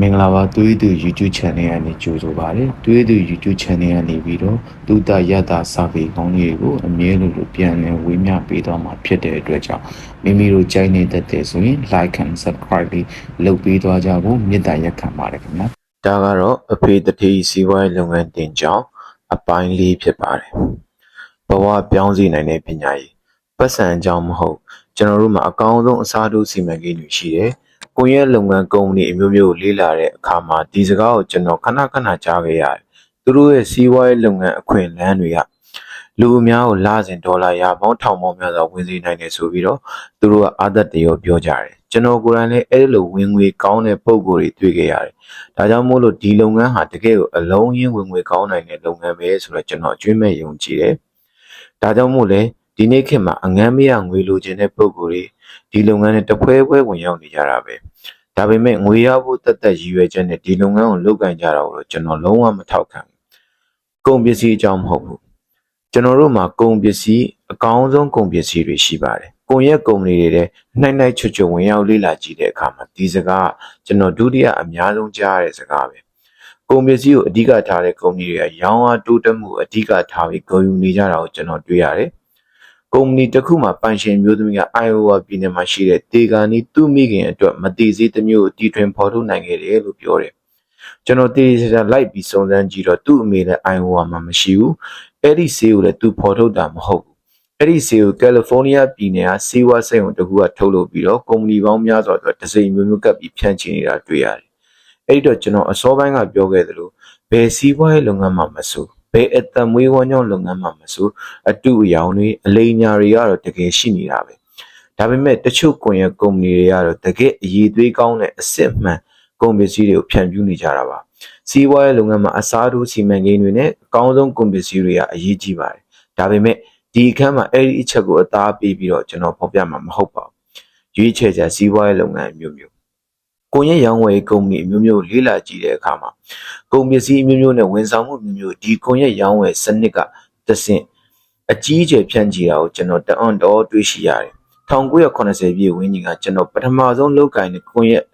မင်္ဂလာပါသွေးသူ YouTube channel ကနေကြိုဆိုပါရစေသွေးသူ YouTube channel ကနေပြီးတော့သူတရတာစာပေကောင်းလေးကိုအမြဲလိုလိုပြန်လည်ဝေမျှပေးတော့မှာဖြစ်တဲ့အတွက်ကြောင့်မိမိတို့ကြိုက်နေတတ်တဲ့ဆိုရင် like and subscribe လေးလုပ်ပေးသွားကြဖို့မေတ္တာရက်ခံပါတယ်ခင်ဗျာဒါကတော့အဖေတတိစီးပွားရေးလုပ်ငန်းတင်ကြောင်းအပိုင်းလေးဖြစ်ပါတယ်ဘဝပြောင်းစီနိုင်တဲ့ပညာရေးပတ်စံအကြောင်းမဟုတ်ကျွန်တော်တို့မှာအကောင်းဆုံးအစားထိုးစီမံကိန်းတွေရှိတယ် ကိုယ့်ရဲ့လုပ်ငန်းကုမ္ပဏီအမျိုးမျိုးကိုလေ့လာတဲ့အခါမှာဒီစကားကိုကျွန်တော်ခဏခဏကြားခဲ့ရတယ်။သူတို့ရဲ့စီးပွားရေးလုပ်ငန်းအခွင့်အလမ်းတွေကလူအများကိုလာစဉ်ဒေါ်လာရာပေါင်းထောင်ပေါင်းများစွာဝင်စေနိုင်တယ်ဆိုပြီးတော့သူတို့ကအာသက်တရောပြောကြတယ်။ကျွန်တော်ကိုယ်တိုင်လည်းအဲ့လိုဝင်ငွေကောင်းတဲ့ပုံကိုယ်တွေတွေ့ခဲ့ရတယ်။ဒါကြောင့်မို့လို့ဒီလုပ်ငန်းဟာတကယ်ကိုအလုံးရင်းဝင်ငွေကောင်းနိုင်တဲ့လုပ်ငန်းပဲဆိုတော့ကျွန်တော်အကျွမ်းမဲ့ယုံကြည်တယ်။ဒါကြောင့်မို့လဲ ဒီနေ့ခေတ်မှာအငမ်းမရငွေလိုချင်တဲ့ပုံကိုယ်တွေဒီလုပ်ငန်းနဲ့တပွဲပွဲဝင်ရောက်နေကြတာပဲဒါပေမဲ့ငွေရဖို့တတ်တတ်ရည်ရွယ်ချက်နဲ့ဒီလုပ်ငန်းကိုလုပ်ကင်ကြတာကိုတော့ကျွန်တော်လုံးဝမထောက်ခံဘူးကုန်ပစ္စည်းအကြောင်းမဟုတ်ဘူးကျွန်တော်တို့မှာကုန်ပစ္စည်းအကောင်းဆုံးကုန်ပစ္စည်းတွေရှိပါတယ်ကွန်ရက်ကုမ္ပဏီတွေတဲ့နှိုက်နှိုက်ချွတ်ချွတ်ဝင်ရောက်လေ့လာကြည့်တဲ့အခါမှာဒီစကားကျွန်တော်ဒုတိယအများဆုံးကြားရတဲ့စကားပဲကုန်ပစ္စည်းကိုအဓိကထားတဲ့ကုမ္ပဏီတွေကရောင်းအားတိုးတက်မှုအဓိကထားပြီးဂုဏ်ယူနေကြတာကိုကျွန်တော်တွေ့ရတယ် ကုမ္ပဏီတစ်ခုမှာပိုင်ရှင်မျိုးသမီးက Iowa ပြည်နယ်မှာရှိတဲ့တေဂာနီသူ့မိခင်အတွက်မတိစေးတစ်မျိုးကိုတီထွင်ဖော်ထုတ်နိုင်ခဲ့တယ်လို့ပြောတယ်။ကျွန်တော်တေးစရာလိုက်ပြီးစုံစမ်းကြည့်တော့သူ့အမေလည်း Iowa မှာမရှိဘူး။အဲ့ဒီဆေးကိုလည်းသူဖော်ထုတ်တာမဟုတ်ဘူး။အဲ့ဒီဆေးကိုကယ်လီဖိုးနီးယားပြည်နယ်ကဆေးဝါးစိတ်ုံတစ်ခုကထုတ်လုပ်ပြီးတော့ကုမ္ပဏီပေါင်းများစွာအတွက်ဒစိမ့်မျိုးမျိုးကပ်ပြီးဖြန့်ချီနေတာတွေ့ရတယ်။အဲ့ဒီတော့ကျွန်တော်အစောပိုင်းကပြောခဲ့သလိုဘယ်စီးပွားရေးလုပ်ငန်းမှမဆိုဘ ယ်အတံမွေးဝမ်းကြောင်းလုပ်ငန်းမှမဆိုအတူအယောင်တွေအလိညာတွေကတော့တကယ်ရှိနေတာပဲဒါပေမဲ့တချို့ကွန်ရက်ကုမ္ပဏီတွေကတော့တကယ်အည်သွေးကောင်းတဲ့အစ်စ်မှန်ကုန်ပစ္စည်းတွေကိုဖြန့်ဖြူးနေကြတာပါစီးပွားရေးလုပ်ငန်းမှာအစားထိုးစီမံကိန်းတွေနဲ့အကောင်းဆုံးကုန်ပစ္စည်းတွေကအရေးကြီးပါတယ်ဒါပေမဲ့ဒီအခန်းမှာအဲ့ဒီအချက်ကိုအသားပေးပြီးတော့ကျွန်တော်ဖော်ပြမှာမဟုတ်ပါဘူးရွေးချယ်ချက်စီးပွားရေးလုပ်ငန်းမျိုးမျိုး ကိုရဲ့ရောင်းဝယ်ကုမ္ပဏီအမျိုးမျိုးလေးလာကြည့်တဲ့အခါမှာကုန်ပစ္စည်းအမျိုးမျိုးနဲ့ဝန်ဆောင်မှုမျိုးမျိုးဒီကွန်ရက်ရောင်းဝယ်စနစ်ကသဆင့်အကြီးအကျယ်ဖြန့်ချီတာကိုကျွန်တော်တအံ့တော်တွေ့ရှိရတယ်1980ပြည့်ဝန်းကျင်ကကျွန်တော်ပထမဆုံးလုပ်ကိုင်တဲ့ကွန်ရက်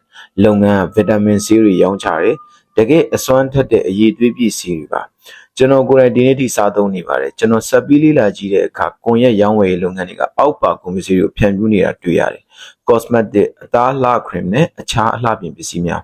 လုပ်ငန်းဗီတာမင်ဆေးတွေရောင်းချတယ်တကယ်အစွမ်းထက်တဲ့အရေးသွေးပြည့်ဆေးတွေပါ ကျွန်တော်ကိုယ်တိုင်ဒီနေ့ထိစားသုံးနေပါတယ်ကျွန်တော်ဆက်ပြီးလေ့လာကြည့်တဲ့အခါကွန်ရက်ရောင်းဝယ်ရေးလုပ်ငန်းတွေကအောက်ပါကွန်ပစ္စည်းတွေကိုဖြန့်ဖြူးနေတာတွေ့ရတယ် cosmetic အသားအလှ cream နဲ့အခြားအလှပြင်ပစ္စည်းများ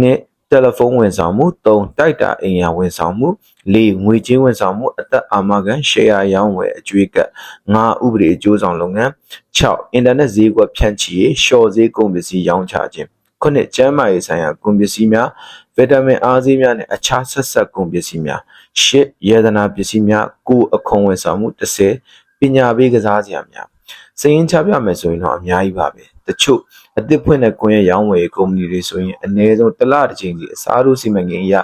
နှစ်တယ်လီဖုန်းဝန်ဆောင်မှု၃တိုက်တာအိမ်ယာဝန်ဆောင်မှု၄ငွေကြေးဝန်ဆောင်မှုအသက်အာမခံရှယ်ယာရောင်းဝယ်အကျွေးကပ်၅ဥပဒေအကျိုးဆောင်လုပ်ငန်း၆အင်တာနက်ဈေးကွက်ဖြန့်ချီရေးရှော့ဈေးကုန်ပစ္စည်းရောင်းချခြင်းခုနှစ်ကျန်းမာရေးဆိုင်ရာကုန်ပစ္စည်းများ ဗီတာမင်အားဈေးများနဲ့အခြားဆက်ဆက်ကုန်ပစ္စည်းများရှစ်ယေဒနာပစ္စည်းများကိုအခွန်ဝန်ဆောင်မှု30ပညာပေးကစားစရာများစရင်ချပြမယ်ဆိုရင်တော့အများကြီးပါပဲတချို့အသစ်ဖွင့်တဲ့ကွန်ရက်ရောင်းဝယ်ကုမ္ပဏီတွေဆိုရင်အနည်းဆုံးတစ်လတစ်ချိန်စီအစားထိုးစီမံကိန်းအရ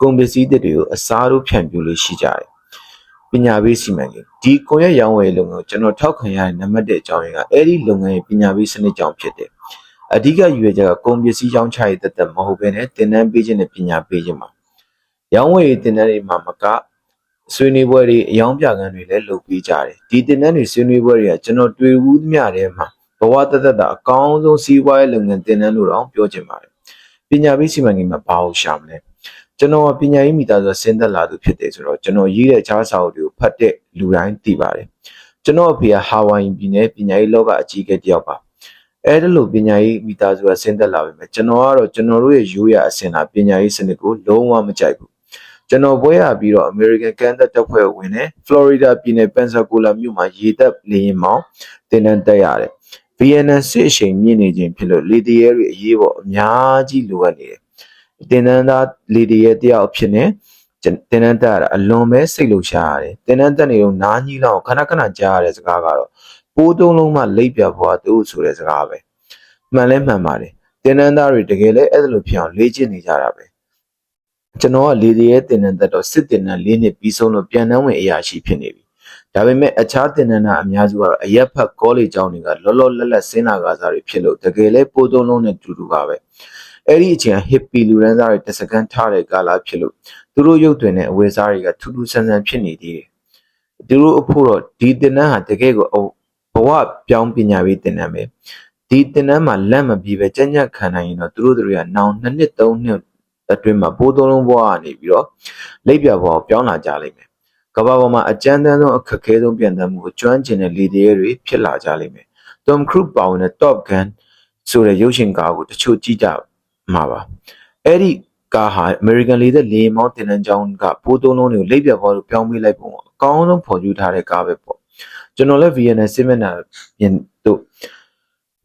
ကုန်ပစ္စည်းတွေကိုအစားထိုးဖြန့်ဖြူးလို့ရှိကြတယ်ပညာပေးစီမံကိန်းဒီကွန်ရက်ရောင်းဝယ်လုပ်ငန်းကိုကျွန်တော်ထောက်ခံရတဲ့နံပါတ်1အကြောင်းရင်းကအဲ့ဒီလုပ်ငန်းရဲ့ပညာပေးစနစ်ကြောင့်ဖြစ်တယ် အဓိကယူရချက်ကကုန်ပစ္စည်းရောင်းချရေးတသက်မဟုတ်ဘဲနဲ့တင်နန်းပေးခြင်းနဲ့ပညာပေးခြင်းပါရောင်းဝယ်ရေးတင်နန်းတွေမှာမကဆွေးနွေးပွဲတွေအယောင်ပြကန်းတွေလည်းလုပ်ပေးကြတယ်ဒီတင်နန်းတွေဆွေးနွေးပွဲတွေကကျွန်တော်တွေ့ဘူးသမျှထဲမှာဘဝတသက်တာအကောင်းဆုံးစီးပွားရေးလုပ်ငန်းတင်နန်းလို့တော့ပြောချင်ပါတယ်ပညာပေးစီမံကိန်းမှာဘာလို့ရှာမလဲကျွန်တော်ပညာရေးမိသားစုဆင်းသက်လာသူဖြစ်တယ်ဆိုတော့ကျွန်တော်ရေးတဲ့ချားစာအုပ်တွေကိုဖတ်တဲ့လူတိုင်းသိပါတယ်ကျွန်တော်အဖေကဟာဝိုင်ပြည်နယ်ပညာရေးလောကအကြီးအကဲတယောက်ပါ အဲ့ဒါလိုပညာရေးမိသားစုကဆင်းသက်လာပြီမဲ့ကျွန်တော်ကတော့ကျွန်တော်တို့ရဲ့ရိုးရာအစဉ်လာပညာရေးစနစ်ကိုလုံးဝမကြိုက်ဘူးကျွန်တော်ပွဲရပြီးတော့ American ကန်သက်တပ်ဖွဲ့ဝင်တယ် Florida ပြည်နယ် Pensacola မြို့မှာရေတပ်လေယာဉ်မောင်းတင်တန်းတက်ရတယ် VNN စစ်အချိန်မြင့်နေခြင်းဖြစ်လို့လေတရဲတွေအရေးပေါ်အများကြီးလိုအပ်နေတယ်တင်တန်းသားလေတရဲတယောက်ဖြစ်နေတင်တန်းတက်ရတာအလွန်ပဲစိတ်လှုပ်ရှားရတယ်တင်တန်းတက်နေတော့နားကြီးလောက်ခဏခဏကြားရတဲ့စကားကတော့ ပိုးသုံးလုံးမှလိပ်ပြဘွားသူ့ဆိုတဲ့စကားပဲမှန်လဲမှန်ပါတယ်တင်တန်းသားတွေတကယ်လဲအဲ့ဒါလိုဖြစ်အောင်လေ့ကျင့်နေကြတာပဲကျွန်တော်ကလေဒီရဲတင်နန်းသက်တော့စစ်တင်နန်း၄နှစ်ပြီးဆုံးလို့ပြန်နှန်းဝင်အရာရှိဖြစ်နေပြီဒါပေမဲ့အခြားတင်နန်းကအများစုကတော့အရက်ဖက်ကောလိပ်ကျောင်းတွေကလောလောလတ်လတ်စင်းနာကားစားတွေဖြစ်လို့တကယ်လဲပိုးသုံးလုံးနဲ့တူတူပါပဲအဲ့ဒီအချိန်ဟစ်ပီလူရန်စားတွေတစကန်ထားတဲ့ကာလဖြစ်လို့သူတို့ရုပ်တွင်တဲ့အဝယ်စားတွေကထူးထူးဆန်းဆန်းဖြစ်နေသေးတယ်သူတို့အဖို့တော့ဒီတင်နန်းဟာတကယ်ကို ဘဝပြောင်းပညာရေးတင်နန်းပဲတဒီတင်တန်းမှာလက်မပြေပဲကြက်ညက်ခံနိုင်ရင်တော့သူတို့တွေကနောင်နှစ်နှစ်သုံးနှစ်အတွင်းမှာပိုးသုံးလုံးဘွားကနေပြီးတော့လက်ပြဘွားကိုပြောင်းလာကြလိမ့်မယ်ကမ္ဘာပေါ်မှာအကြမ်းတမ်းဆုံးအခက်အခဲဆုံးပြန်တမ်းမှုကိုကျွမ်းကျင်တဲ့လေတရဲတွေဖြစ်လာကြလိမ့်မယ် Tom Cruise ပါဝင်တဲ့ Top Gun ဆိုတဲ့ရုပ်ရှင်ကားကိုတချို့ကြည့်ကြမှာပါအဲ့ဒီကားဟာ American လေသက်လေမောင်းတင်တန်းကြောင်းကပိုးသုံးလုံးတွေကိုလက်ပြဘွားကိုပြောင်းပေးလိုက်ပုံအကောင်းဆုံးဖော်ပြထားတဲ့ကားပဲပေါ့ ကျွန်တော်လည်း VN စစ်မျက်နှာပြင်တို့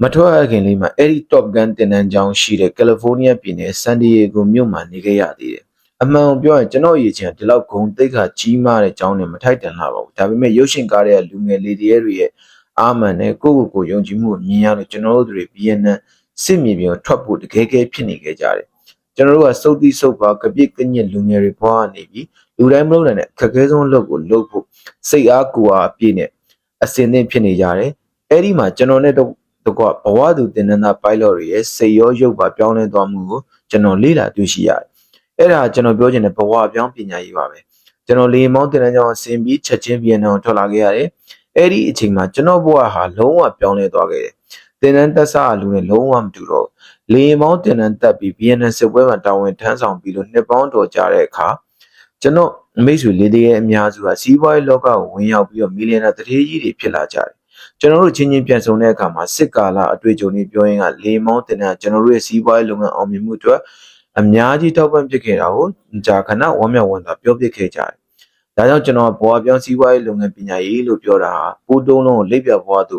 မထွက်ရခင်လေးမှာအဲ့ဒီ Top Gun တင်တန်းကြောင်းရှိတဲ့ကယ်လီဖိုးနီးယားပြည်နယ်ဆန်ဒီယေဂိုမြို့မှာနေခဲ့ရသေးတယ်။အမှန်ကိုပြောရင်ကျွန်တော်ရည်ချင်ဒီလောက်ဂုံတိတ်ခါကြီးမားတဲ့ကြောင်းနဲ့မထိုက်တန်လာပါဘူး။ဒါပေမဲ့ရုပ်ရှင်ကားတဲ့လူငယ်လေးတွေရဲ့အာမန်နဲ့ကိုယ့်ကိုယ်ကိုယုံကြည်မှုကိုမြင်ရလို့ကျွန်တော်တို့တွေ VN စစ်မြေပြင်ကိုထွက်ဖို့တကယ်ကဲဖြစ်နေကြကြတယ်။ကျွန်တော်တို့ကစုပ်တိစုပ်ပါကပြစ်ကညစ်လူငယ်တွေဘွားနေပြီလူတိုင်းမလုပ်နိုင်တဲ့အခက်အခဲဆုံးအလုပ်ကိုလုပ်ဖို့စိတ်အားကိုယ်အားအပြည့်နဲ့ အစင်သင့်ဖြစ်နေကြတယ်။အဲ့ဒီမှာကျွန်တော်နဲ့တော့တကွဘဝသူတင်နန်းသား pilot တွေရဲ့စိတ်ရောရုပ်ပါပြောင်းလဲသွားမှုကိုကျွန်တော်လေ့လာတွေ့ရှိရတယ်။အဲ့ဒါကျွန်တော်ပြောချင်တဲ့ဘဝပြောင်းပညာရေးပါပဲ။ကျွန်တော်လေမောင်းတင်နန်းကြောင်းဆင်းပြီးချက်ချင်းပြန်အောင်ထွက်လာခဲ့ရတယ်။အဲ့ဒီအချိန်မှာကျွန်တော်ဘဝဟာလုံးဝပြောင်းလဲသွားခဲ့တယ်။တင်နန်းတက်ဆာလူနဲ့လုံးဝမတူတော့လေမောင်းတင်နန်းတက်ပြီး BNN စစ်ပွဲမှာတာဝန်ထမ်းဆောင်ပြီးလို့နှစ်ပေါင်းတော်ကြာတဲ့အခါကျွန်တော် မိတ်ဆွေလေးတွေရဲ့အများစုကစီးပွားရေးလောကကိုဝင်ရောက်ပြီးတော့မီလီယံနာတထေးကြီးတွေဖြစ်လာကြတယ်။ကျွန်တော်တို့ချင်းချင်းပြန်ဆုံတဲ့အခါမှာစစ်ကာလအတွေ့အကြုံတွေပြောရင်းကလေမောင်းတင်တဲ့ကျွန်တော်တို့ရဲ့စီးပွားရေးလုပ်ငန်းအောင်မြင်မှုအတွက်အများကြီးထောက်ပံ့ဖြစ်ခဲ့တာကိုကြာခဏဝမ်းမြောက်ဝမ်းသာပြောပြခဲ့ကြတယ်။ဒါကြောင့်ကျွန်တော်ဘွားပြောင်းစီးပွားရေးလုပ်ငန်းပညာရေးလို့ပြောတာဟာပိုးတုံးလုံးကိုလက်ပြဘွားသူ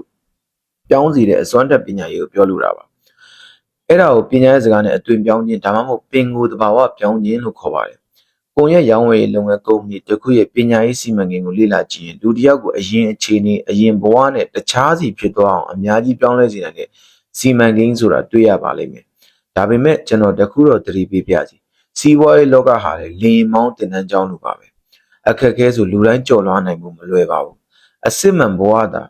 ပြောင်းစီတဲ့အစွမ်းတက်ပညာရေးကိုပြောလိုတာပါ။အဲ့ဒါကိုပညာရေးစကားနဲ့အသွင်ပြောင်းခြင်းဒါမှမဟုတ်ပင်ကိုယ်တဘာဝပြောင်းခြင်းလို့ခေါ်ပါတယ်။ ပုံရက်ရောင်းဝယ်ရေးလုပ်ငန်းကုမ္ပဏီတစ်ခုရဲ့ပညာရေးစီမံကိန်းကိုလေ့လာကြည့်ရင်လူတစ်ယောက်ကိုအရင်အခြေအနေအရင်ဘဝနဲ့တခြားစီဖြစ်သွားအောင်အများကြီးပြောင်းလဲစေနိုင်တဲ့စီမံကိန်းဆိုတာတွေ့ရပါလိမ့်မယ်။ဒါပေမဲ့ကျွန်တော်တခုတော့သတိပေးပြစီ။စီးပွားရေးလောကဟာလေလင်းမောင်းတင်တန်းကြောင်းလိုပါပဲ။အခက်အခဲဆိုလူတိုင်းကြော်လွှားနိုင်မှုမလွယ်ပါဘူး။အစစ်မှန်ဘဝသာ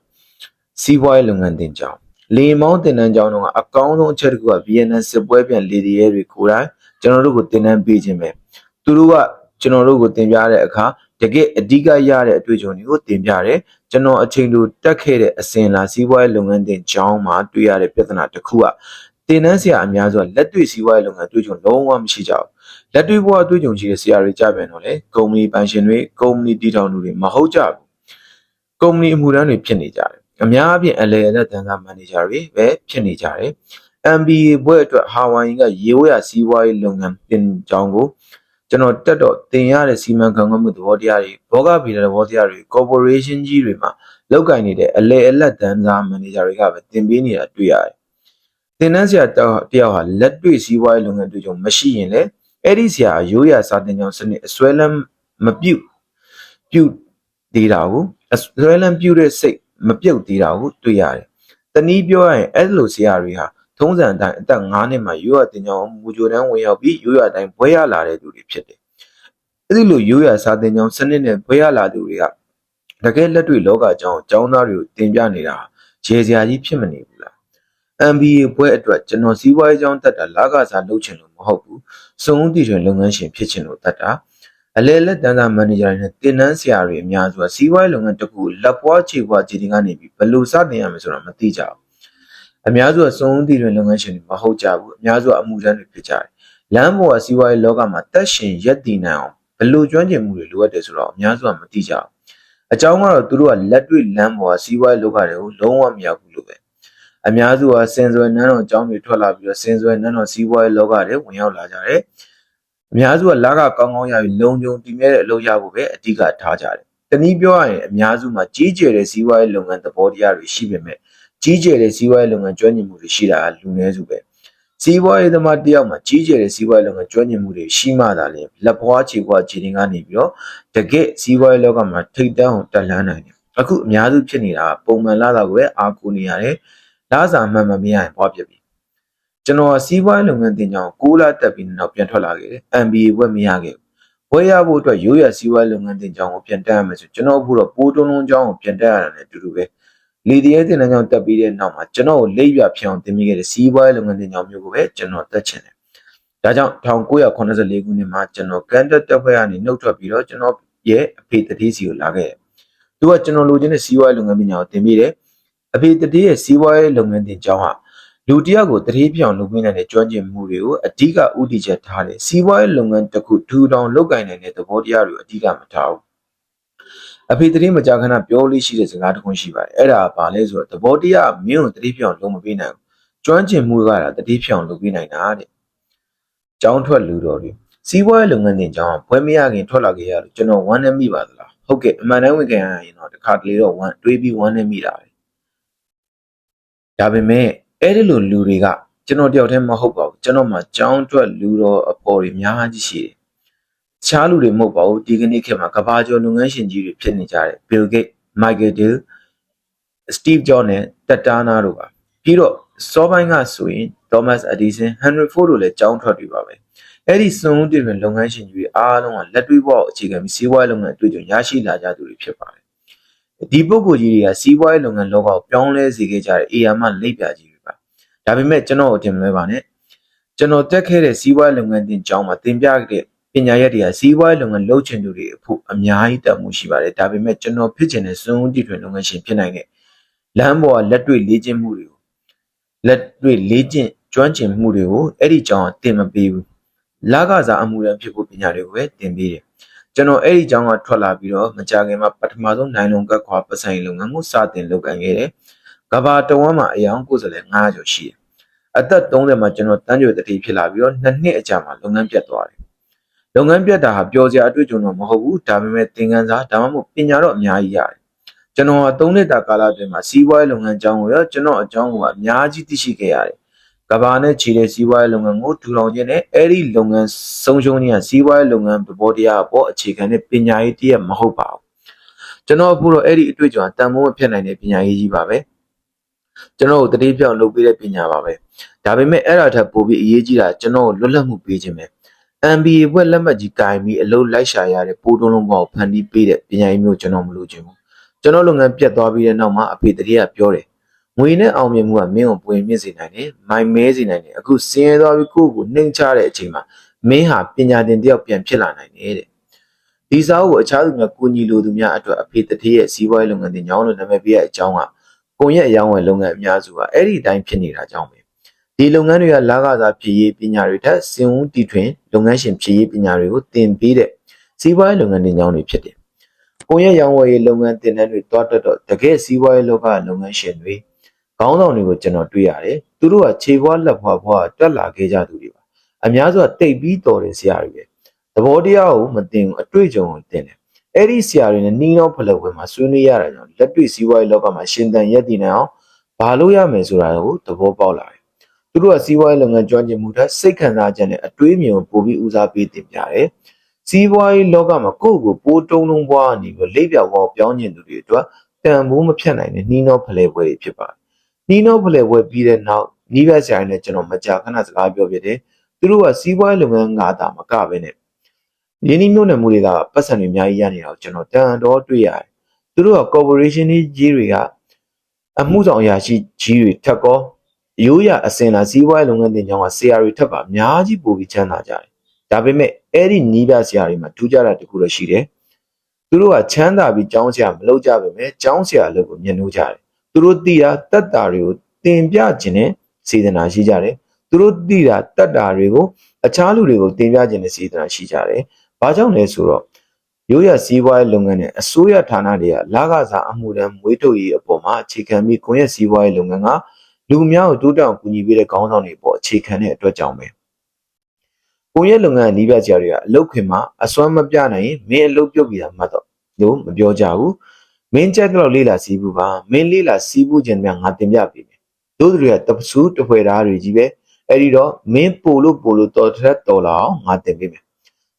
စီးပွားရေးလုပ်ငန်းတင်ကြောင်းလေမောင်းတင်တန်းကြောင်းတော့အကောင်းဆုံးအချက်တစ်ခုက VNN စစ်ပွဲပြန်လေဒီရဲတွေကိုယ်တိုင်ကျွန်တော်တို့ကိုတင်တန်းပေးခြင်းပဲ။သူတို့က ကျွန်တော်တို့ကိုတင်ပြတဲ့အခါတကယ်အဓိကရတဲ့အတွေ့အကြုံတွေကိုတင်ပြတယ်ကျွန်တော်အချိန်တူတက်ခဲ့တဲ့အစင်လာစီးပွားရေးလုပ်ငန်းတင်ကျောင်းမှာတွေ့ရတဲ့ပြဿနာတစ်ခုကတင်နန်းဆရာအများစုကလက်တွေ့စီးပွားရေးလုပ်ငန်းတွေ့ကြုံလုံးဝမရှိကြဘူးလက်တွေ့ဘဝတွေ့ကြုံရှိတဲ့ဆရာတွေကြပြန်တော့လေကုမ္ပဏီပိုင်ရှင်တွေကုမ္ပဏီတည်ထောင်သူတွေမဟုတ်ကြဘူးကုမ္ပဏီအမှုထမ်းတွေဖြစ်နေကြတယ်အများအပြားအလဲအလက်တန်းသားမန်နေဂျာတွေပဲဖြစ်နေကြတယ် MBA ဘွဲ့အတွက်ဟာဝိုင်ကရေဝရစီးပွားရေးလုပ်ငန်းတင်ကျောင်းကို ကျွန်တော်တက်တော့တင်ရတဲ့စီမံခန့်ခွဲမှုသဘောတရားတွေဘောဂဗီလာသဘောတရားတွေ corporation ကြီးတွေမှာလောက်ကင်နေတဲ့အလဲအလက်တန်းစားမန်နေဂျာတွေကပဲတင်ပေးနေတာတွေ့ရတယ်။တင်နန်းဆရာတယောက်ဟာလက်တွေ့စီးပွားရေးလုပ်ငန်းတွေကြောင့်မရှိရင်လေအဲ့ဒီဆရာရိုးရာစာတင်ကြောင်စနစ်အစွဲလမ်းမပြုတ်ပြုတ်သေးတာကိုအစွဲလမ်းပြုတ်တဲ့စိတ်မပြုတ်သေးတာကိုတွေ့ရတယ်။တနည်းပြောရရင်အဲ့လိုဆရာတွေဟာ ထုံးစံအတိုင်းအသက်9နှစ်မှာရိုးရတင်ကြောင်မူကြိုတန်းဝင်ရောက်ပြီးရိုးရအတိုင်းဘွဲရလာတဲ့သူတွေဖြစ်တယ်။အဲဒီလိုရိုးရစာတင်ကြောင်စနစ်နဲ့ဘွဲရလာသူတွေကတကယ်လက်တွေ့လောကကြောင်းကျောင်းသားတွေကိုတင်ပြနေတာရေစရာကြီးဖြစ်မနေဘူးလား။ MBA ဘွဲအတွက်ကျွန်တော်စီးပွားရေးကျောင်းတက်တာလကစားလုပ်ချင်လို့မဟုတ်ဘူး။စုံဦးတည်ထွင်လုပ်ငန်းရှင်ဖြစ်ချင်လို့တက်တာ။အလဲလက်တန်းသားမန်နေဂျာတွေနဲ့တင်နန်းဆရာတွေအများစုကစီးပွားရေးလုပ်ငန်းတစ်ခုလက်ပွားခြေပွားခြေတင်ကနေပြီးဘယ်လိုစတင်ရမလဲဆိုတာမသိကြဘူး အများစုကစုံဦးတည်တွင်လုပ်ငန်းရှင်တွေမဟုတ်ကြဘူးအများစုကအမှုထမ်းတွေဖြစ်ကြတယ်လမ်းပေါ်ကစီးပွားရေးလောကမှာတက်ရှင်ရက်တည်နိုင်အောင်ဘယ်လိုကျွမ်းကျင်မှုတွေလိုအပ်တယ်ဆိုတော့အများစုကမသိကြဘူးအကြောင်းကတော့သူတို့ကလက်တွေ့လမ်းပေါ်ကစီးပွားရေးလောကတွေကိုလုံးဝမရောက်ဘူးလို့ပဲအများစုကစင်စွယ်နန်းတော်အကြောင်းတွေထွက်လာပြီးတော့စင်စွယ်နန်းတော်စီးပွားရေးလောကတွေဝင်ရောက်လာကြတယ်အများစုကလာကကောင်းကောင်းရပြီးလုံခြုံတည်မြဲတဲ့အလုပ်ရဖို့ပဲအဓိကထားကြတယ်တနည်းပြောရရင်အများစုမှာကြီးကျယ်တဲ့စီးပွားရေးလုပ်ငန်းသဘောတရားတွေရှိပေမဲ့ ကြီးကျယ်တဲ့စီးပွားရေးလုပ်ငန်းကျွမ်းကျင်မှုတွေရှိတာကလူနည်းစုပဲစီးပွားရေးသမားတယောက်မှာကြီးကျယ်တဲ့စီးပွားရေးလုပ်ငန်းကျွမ်းကျင်မှုတွေရှိမှသာလေလက်ပွားခြေပွားခြေတင်ကနေပြီးတော့တကယ့်စီးပွားရေးလောကမှာထိပ်တန်းအောင်တက်လှမ်းနိုင်တယ်အခုအများစုဖြစ်နေတာပုံမှန်လာတာကိုပဲအားကိုးနေရတယ်လာစာမှန်မှန်မရရင်ပွားပြပြီကျွန်တော်စီးပွားရေးလုပ်ငန်းတင်ကြောင်6လတက်ပြီးနောက်ပြန်ထွက်လာခဲ့တယ် MBA ဘွဲ့မရခဲ့ဘူးဘွဲရဖို့အတွက်ရိုးရစီးပွားရေးလုပ်ငန်းတင်ကြောင်ကိုပြန်တက်ရမယ်ဆိုကျွန်တော်အခုတော့ပိုးတုံးလုံးကြောင်းကိုပြန်တက်ရတာနဲ့အတူတူပဲ လေဒီရဲတင်တဲ့ကြောင်တက်ပြီးတဲ့နောက်မှာကျွန်တော်ကိုလိပ်ပြဖြစ်အောင်တင်မိခဲ့တဲ့စီးပွားရေးလုပ်ငန်းတင်ကြောင်မျိုးကိုပဲကျွန်တော်တက်ချင်တယ်။ဒါကြောင့်1984ခုနှစ်မှာကျွန်တော်ကန်တက်တက်ဖွဲ့ကနေနှုတ်ထွက်ပြီးတော့ကျွန်တော်ရဲ့အဖေတတိစီကိုလာခဲ့တယ်။သူကကျွန်တော်လိုချင်တဲ့စီးပွားရေးလုပ်ငန်းပညာကိုတင်မိတယ်။အဖေတတိရဲ့စီးပွားရေးလုပ်ငန်းတင်ကြောင်ဟာလူတစ်ယောက်ကိုတတိပြောင်လုပ်ပေးနိုင်တဲ့ကျွမ်းကျင်မှုတွေကိုအဓိကဥတီချက်ထားတယ်စီးပွားရေးလုပ်ငန်းတစ်ခုထူထောင်လုပ်ကိုင်နိုင်တဲ့သဘောတရားတွေကိုအဓိကမထားဘူး အဖေတတိမကြာခဏပြောလို့ရှိတဲ့စကားတစ်ခုရှိပါတယ်အဲ့ဒါကဘာလဲဆိုတော့သဘောတရားကမင်းကိုတတိပြောင်လုပ်မပေးနိုင်ဘူးကျွမ်းကျင်မှုကတာတတိပြောင်လုပ်ပေးနိုင်တာတဲ့ကျောင်းထွက်လူတော်တွေစီးပွားရေးလုပ်ငန်းတင်ကျောင်းကဘွဲမရခင်ထွက်လာခဲ့ရလို့ကျွန်တော်ဝမ်းနဲ့မိပါသလားဟုတ်ကဲ့အမှန်တမ်းဝင်ခင်ရရင်တော့တစ်ခါတလေတော့ဝမ်းတွေးပြီးဝမ်းနဲ့မိတာပဲဒါပေမဲ့အဲ့ဒီလိုလူတွေကကျွန်တော်တယောက်တည်းမဟုတ်ပါဘူးကျွန်တော်မှကျောင်းထွက်လူတော်အပေါ်တွေအများကြီးရှိတယ်တ ခြားလူတွေမဟုတ်ပါဘူးဒီကနေ့ခေတ်မှာကဘာကျော်လုပ်ငန်းရှင်ကြီးတွေဖြစ်နေကြတယ် Bill Gates Michael Dell Steve Jobs နဲ့တက်တာနာတို့ပါပြီးတော့စောပိုင်းကဆိုရင် Thomas Edison Henry Ford တို့လည်းကျောင်းထွက်တွေပါပဲအဲ့ဒီစုံဦးတည်တွင်လုပ်ငန်းရှင်ကြီးတွေအားလုံးကလက်တွေ့ဘဝအခြေခံပြီးစီးပွားရေးလုပ်ငန်းအတွေ့အကြုံရရှိလာကြသူတွေဖြစ်ပါတယ်ဒီပုဂ္ဂိုလ်ကြီးတွေကစီးပွားရေးလုပ်ငန်းလောကကိုပြောင်းလဲစေခဲ့ကြတဲ့အေယာမလိပ်ပြကြီးတွေပါဒါပေမဲ့ကျွန်တော်အထင်မလွဲပါနဲ့ကျွန်တော်တက်ခဲ့တဲ့စီးပွားရေးလုပ်ငန်းတင်ကျောင်းမှာသင်ပြခဲ့တဲ့ပ ညာရပ်တွေကစီးပွားရေးလုပ်ငန်းလုပ်ချင်သူတွေအဖို့အများကြီးတန်မှုရှိပါတယ်ဒါပေမဲ့ကျွန်တော်ဖြစ်ချင်တဲ့စုံဦးတည်တွင်လုပ်ငန်းရှင်ဖြစ်နိုင်တဲ့လမ်းပေါ်ကလက်တွေ့လေ့ကျင့်မှုတွေကိုလက်တွေ့လေ့ကျင့်ကျွမ်းကျင်မှုတွေကိုအဲ့ဒီကျောင်းကသင်မပေးဘူးလကစားအမှုရန်ဖြစ်ဖို့ပညာတွေကိုပဲသင်ပေးတယ်ကျွန်တော်အဲ့ဒီကျောင်းကထွက်လာပြီးတော့မကြခင်မှာပထမဆုံးနိုင်လုံကတ်ခွာပဆိုင်လုပ်ငန်းကိုစတင်လုပ်ကိုင်ခဲ့တယ်ကဘာတဝမ်းမှာအယောင်ကိုယ်စားလှယ်900ကျော်ရှိတယ်အသက်30မှာကျွန်တော်တန်းကြွယ်တတိဖြစ်လာပြီးတော့နှစ်နှစ်အကြာမှာလုပ်ငန်းပြတ်သွားတယ် လုပ်ငန်းပြတ်တာဟာပျော်စရာအတွေ့အကြုံတော့မဟုတ်ဘူးဒါပေမဲ့သင်ခန်းစာဒါမှမဟုတ်ပညာတော့အများကြီးရတယ်ကျွန်တော်က3နှစ်တာကာလအတွင်းမှာစီးပွားရေးလုပ်ငန်းအကြောင်းကိုရောကျွန်တော်အကြောင်းကိုအများကြီးသိရှိခဲ့ရတယ်ကဘာနဲ့ခြေတဲ့စီးပွားရေးလုပ်ငန်းကိုထူထောင်ခြင်းနဲ့အဲ့ဒီလုပ်ငန်းဆုံးရှုံးခြင်းကစီးပွားရေးလုပ်ငန်းသဘောတရားအပေါ်အခြေခံတဲ့ပညာရေးတည်းမဟုတ်ပါဘူးကျွန်တော်အခုတော့အဲ့ဒီအတွေ့အကြုံအတန်ဖိုးမဖြစ်နိုင်တဲ့ပညာရေးကြီးပါပဲကျွန်တော်တို့တတိပြောင်လုပ်ပေးတဲ့ပညာပါပဲဒါပေမဲ့အဲ့ဒါထက်ပိုပြီးအရေးကြီးတာကျွန်တော်ကိုလွတ်လပ်မှုပေးခြင်းပဲ MBA ဘွဲ့လက်မှတ်ကြီးကိုင်ပြီးအလုပ်လိုက်ရှာရတဲ့ပိုးတုံးလုံးဘောကိုဖန်တီးပေးတဲ့ပညာရေးမျိုးကျွန်တော်မလုပ်ချင်ဘူးကျွန်တော်လုပ်ငန်းပြတ်သွားပြီးတဲ့နောက်မှာအဖေတတိယပြောတယ်ငွေနဲ့အောင်မြင်မှုကမင်းကိုပွင့်မြင့်စေနိုင်တယ်မိုင်မဲစေနိုင်တယ်အခုစင်းရဲသွားပြီးကိုယ့်ကိုနှိမ်ချတဲ့အချိန်မှာမင်းဟာပညာသင်တယောက်ပြန်ဖြစ်လာနိုင်တယ်တဲ့ဒီစာအုပ်ကိုအခြားသူများကိုညီလိုသူများအတွက်အဖေတတိယစီးပွားရေးလုပ်ငန်းတင်ညောင်းလို့နာမည်ပေးတဲ့အကြောင်းကကွန်ရက်အယောင်းဝယ်လုပ်ငန်းအများစုကအဲ့ဒီအတိုင်းဖြစ်နေတာကြောင့်ပဲ ဒီလုပ်ငန်းတွေကလာကစားဖြစ်ရေးပညာတွေထက်စင်ဦးတီထွင်လုပ်ငန်းရှင်ဖြစ်ရေးပညာတွေကိုသင်ပေးတဲ့စီးပွားရေးလုပ်ငန်းတင်ညောင်းတွေဖြစ်တယ်ကွန်ရက်ရောင်းဝယ်ရေးလုပ်ငန်းတင်တဲ့တွေတွားတက်တော့တကယ်စီးပွားရေးလောကလုပ်ငန်းရှင်တွေခေါင်းဆောင်တွေကိုကျွန်တော်တွေ့ရတယ်သူတို့ကခြေပွားလက်ပွားဘွားတက်လာခဲ့ကြသူတွေပါအများစုကတိတ်ပြီးတော်တယ်ဆရာတွေပဲသဘောတရားကိုမသိဘူးအတွေ့အကြုံကိုသိတယ်အဲ့ဒီဆရာတွေနဲ့နှီးနှောဖလက်ဝဲမှာဆွေးနွေးရတာကြောင့်လက်တွေ့စီးပွားရေးလောကမှာရှင်သန်ရက်တည်နေအောင်ဘာလို့ရမယ်ဆိုတာကိုသဘောပေါက်လာတယ်သူ တို့ကစီးပွားရေးလုပ်ငန်းကျွမ်းကျင်မှုထက်စိတ်ခံစားချက်နဲ့အတွေးမြင်ကိုပိုပြီးဦးစားပေးတင်ပြတယ်စီးပွားရေးလောကမှာကိုယ့်ကိုပိုးတုံးတုံးပွားနေပြီးလိပ်ပြောက်ဝေါပြောင်းကျင်သူတွေအတွက်တန်ဖိုးမဖြတ်နိုင်တဲ့နှီးနှောဖလဲပွဲတွေဖြစ်ပါတယ်။နှီးနှောဖလဲပွဲပြီးတဲ့နောက်နီးဘက်ဆိုင်နဲ့ကျွန်တော်မကြာခဏစကားပြောပြတယ်။သူတို့ကစီးပွားရေးလုပ်ငန်းငါတာမကပဲနဲ့ရင်းနှီးမြှုပ်နှံမှုတွေကပတ်စံတွေအများကြီးရနေတာကိုကျွန်တော်တန်တော်တွေ့ရတယ်။သူတို့က corporation ကြီးတွေက အမှုဆောင်အရာရှိကြီးတွေထက်ကော ရိုးရအစင်လာစီးပွားရေးလုပ်ငန်းတင်ကြောင်းကဆရာတွေထက်ပါအများကြီးပိုပြီးချမ်းသာကြတယ်။ဒါပေမဲ့အဲ့ဒီနီးပြဆရာတွေမှာထူးခြားတာတခုတော့ရှိတယ်။သူတို့ကချမ်းသာပြီးကြောင်းဆရာမလုပ်ကြပါပဲ။ကြောင်းဆရာအလုပ်ကိုမြင်လို့ကြတယ်။သူတို့သိတာတက်တာတွေကိုတင်ပြခြင်းနဲ့စေတနာရှိကြတယ်။သူတို့သိတာတက်တာတွေကိုအခြားလူတွေကိုတင်ပြခြင်းနဲ့စေတနာရှိကြတယ်။ဘာကြောင့်လဲဆိုတော့ရိုးရစီးပွားရေးလုပ်ငန်းနဲ့အစိုးရဌာနတွေကလာကစားအမှုတန်းမွေးထုတ်ရေးအပေါ်မှာအခြေခံပြီးကွန်ရက်စီးပွားရေးလုပ်ငန်းက လူအများကိုတိုးတက်အောင်ကူညီပေးတဲ့ခေါင်းဆောင်တွေပေါ်အခြေခံတဲ့အတွက်ကြောင့်ပဲကိုရဲလုပ်ငန်းအနီးပြကြတွေကအလုတ်ခင်မှာအစွမ်းမပြနိုင်ရင်မင်းအလုတ်ပြုတ်ပြီးတာမှတ်တော့လို့မပြောကြဘူးမင်းကြက်တော့လေးလာစီးဘူးပါမင်းလေးလာစီးဘူးခြင်းများငါတင်ပြပေးမယ်တို့တွေကတပစုတဖွဲသားတွေကြီးပဲအဲ့ဒီတော့မင်းပို့လို့ပို့လို့တော်ထက်တော်လာအောင်ငါတင်ပေးမယ်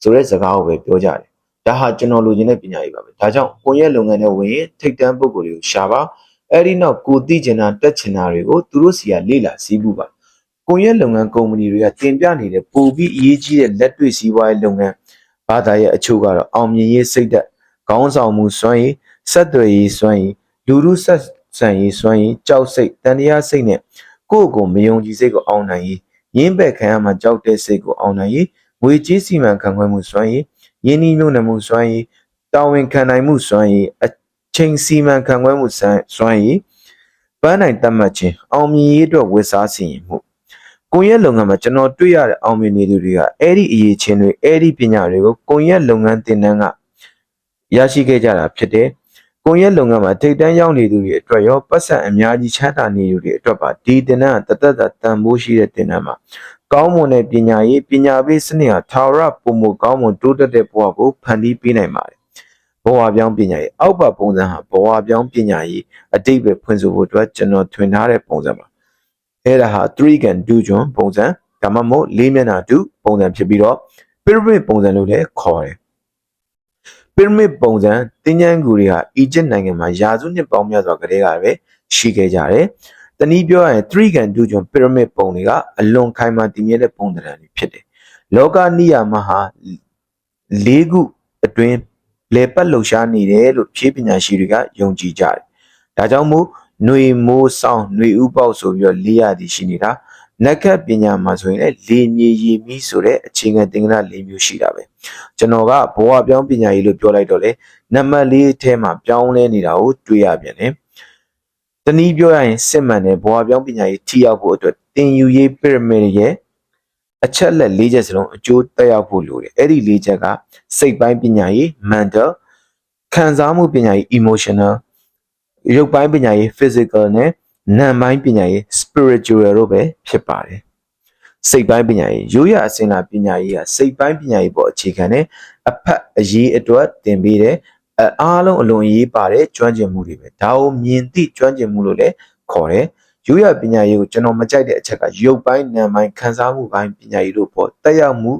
ဆိုတဲ့စကားကိုပဲပြောကြတယ်ဒါဟာကျွန်တော်လိုချင်တဲ့ပညာရေးပါပဲဒါကြောင့်ကိုရဲလုပ်ငန်းနဲ့ဝင်ရင်ထိတ်တန်းပုဂ္ဂိုလ်တွေကိုရှာပါ အဲ့ဒီနောက်ကိုသိကျင်တာတက်ချင်တာတွေကိုသူတို့စီကလေ့လာစီးဘူးပါကွန်ရက်လုပ်ငန်းကုမ္ပဏီတွေကတင်ပြနေတဲ့ပိုပြီးအရေးကြီးတဲ့လက်တွေ့စီးပွားရေးလုပ်ငန်းဘာသာရဲ့အချို့ကတော့အောင်မြင်ရေးစိတ်သက်ခေါင်းဆောင်မှုစွမ်းရည်ဆက်သွယ်ရေးစွမ်းရည်လူမှုဆက်ဆံရေးစွမ်းရည်ကြောက်စိတ်တန်တရားစိတ်နဲ့ကိုယ့်ကိုမယုံကြည်စိတ်ကိုအောင်နိုင်ရေးရင်းပက်ခံရမှကြောက်တဲ့စိတ်ကိုအောင်နိုင်ရေးငွေကြေးစီမံခန့်ခွဲမှုစွမ်းရည်ရင်းနှီးမြှုပ်နှံမှုစွမ်းရည်တာဝန်ခံနိုင်မှုစွမ်းရည်အ ချိန်စီမံခန့်ခွဲမှုစွမ်းရည်ပန်းနိုင်တတ်မှတ်ခြင်းအောင်မြင်ရေးအတွက်ဝစ်စားစီရင်မှုကိုယ့်ရဲ့လုပ်ငန်းမှာကျွန်တော်တွေ့ရတဲ့အောင်မြင်နေသူတွေကအဲ့ဒီအရေးချင်းတွေအဲ့ဒီပညာတွေကိုကိုယ့်ရဲ့လုပ်ငန်းတင်နန်းကရရှိခဲ့ကြတာဖြစ်တယ်ကိုယ့်ရဲ့လုပ်ငန်းမှာထိပ်တန်းရောက်နေသူတွေအတွက်ရောပတ်စံအများကြီးချမ်းသာနေသူတွေအတွက်ပါဒီတင်နန်းကတသက်တာတန်ဖိုးရှိတဲ့တင်နန်းမှာကောင်းမွန်တဲ့ပညာရေးပညာပေးစနစ်ဟာထာဝရပုံမကောင်းမွန်တိုးတက်တဲ့ဘဝကိုဖန်တီးပေးနိုင်ပါတယ် ဘဝပြောင်းပညာရေးအောက်ပါပုံစံဟာဘဝပြောင်းပညာရေးအတိတ်ပဲဖွင့်ဆိုဖို့အတွက်ကျွန်တော်ထွင်ထားတဲ့ပုံစံပါအဲ့ဒါဟာ3 can do ကျွန်းပုံစံဒါမှမဟုတ်လေးမျက်နှာတူပုံစံဖြစ်ပြီးတော့ pyramid ပုံစံလို့လည်းခေါ်တယ် pyramid ပုံစံတင်းကျန်းကူတွေဟာအီဂျစ်နိုင်ငံမှာရာစုနှစ်ပေါင်းများစွာကတည်းကပဲရှိခဲ့ကြတယ်။တနည်းပြောရရင်3 can do ကျွန်း pyramid ပုံတွေကအလွန်ခိုင်မာတည်မြဲတဲ့ပုံသဏ္ဍာန်တွေဖြစ်တယ်။လောကနိယာမဟာ၄ခုအတွင်း လေပတ်လှူရှားနေတယ်လို့ဖြေးပညာရှိတွေကယုံကြည်ကြတယ်။ဒါကြောင့်မို့ຫນွေမိုးဆောင်ຫນွေဥပေါက်ဆိုပြီးတော့လေးရသည်ရှိနေတာနက္ခတ်ပညာမှာဆိုရင်လည်းလေမြေရေမီးဆိုတဲ့အခြေခံသင်္ကန်း၄မျိုးရှိတာပဲကျွန်တော်ကဘဝပြောင်းပညာရေးလို့ပြောလိုက်တော့လေနံပါတ်၄အထဲမှာပြောင်းလဲနေတာကိုတွေ့ရပြန်တယ်တနည်းပြောရရင်စစ်မှန်တဲ့ဘဝပြောင်းပညာရေးထိရောက်ဖို့အတွက်တင်ယူရေး pyramid ရဲ့ အချက်လက်၄ချက်စလုံးအကျိုးတက်ရောက်ဖို့လိုတယ်အဲ့ဒီ၄ချက်ကစိတ်ပိုင်းပညာရေး mental ခံစားမှုပညာရေး emotional ရုပ်ပိုင်းပညာရေး physical နဲ့နာမ်ပိုင်းပညာရေး spiritual တို့ပဲဖြစ်ပါတယ်စိတ်ပိုင်းပညာရေးရိုးရအစင်လာပညာရေးကစိတ်ပိုင်းပညာရေးပေါ်အခြေခံတဲ့အဖက်အရေးအတွက်သင်ပေးတဲ့အားလုံးအလွန်အရေးပါတဲ့ကျွမ်းကျင်မှုတွေပဲဒါကိုမြင်သိကျွမ်းကျင်မှုလို့လည်းခေါ်တယ် ရိုးရပညာရေးကိုကျွန်တော်မကြိုက်တဲ့အချက်ကရုပ်ပိုင်းနာမ်ပိုင်းခံစားမှုပိုင်းပညာရေးတို့ပေါ်တက်ရောက်မှု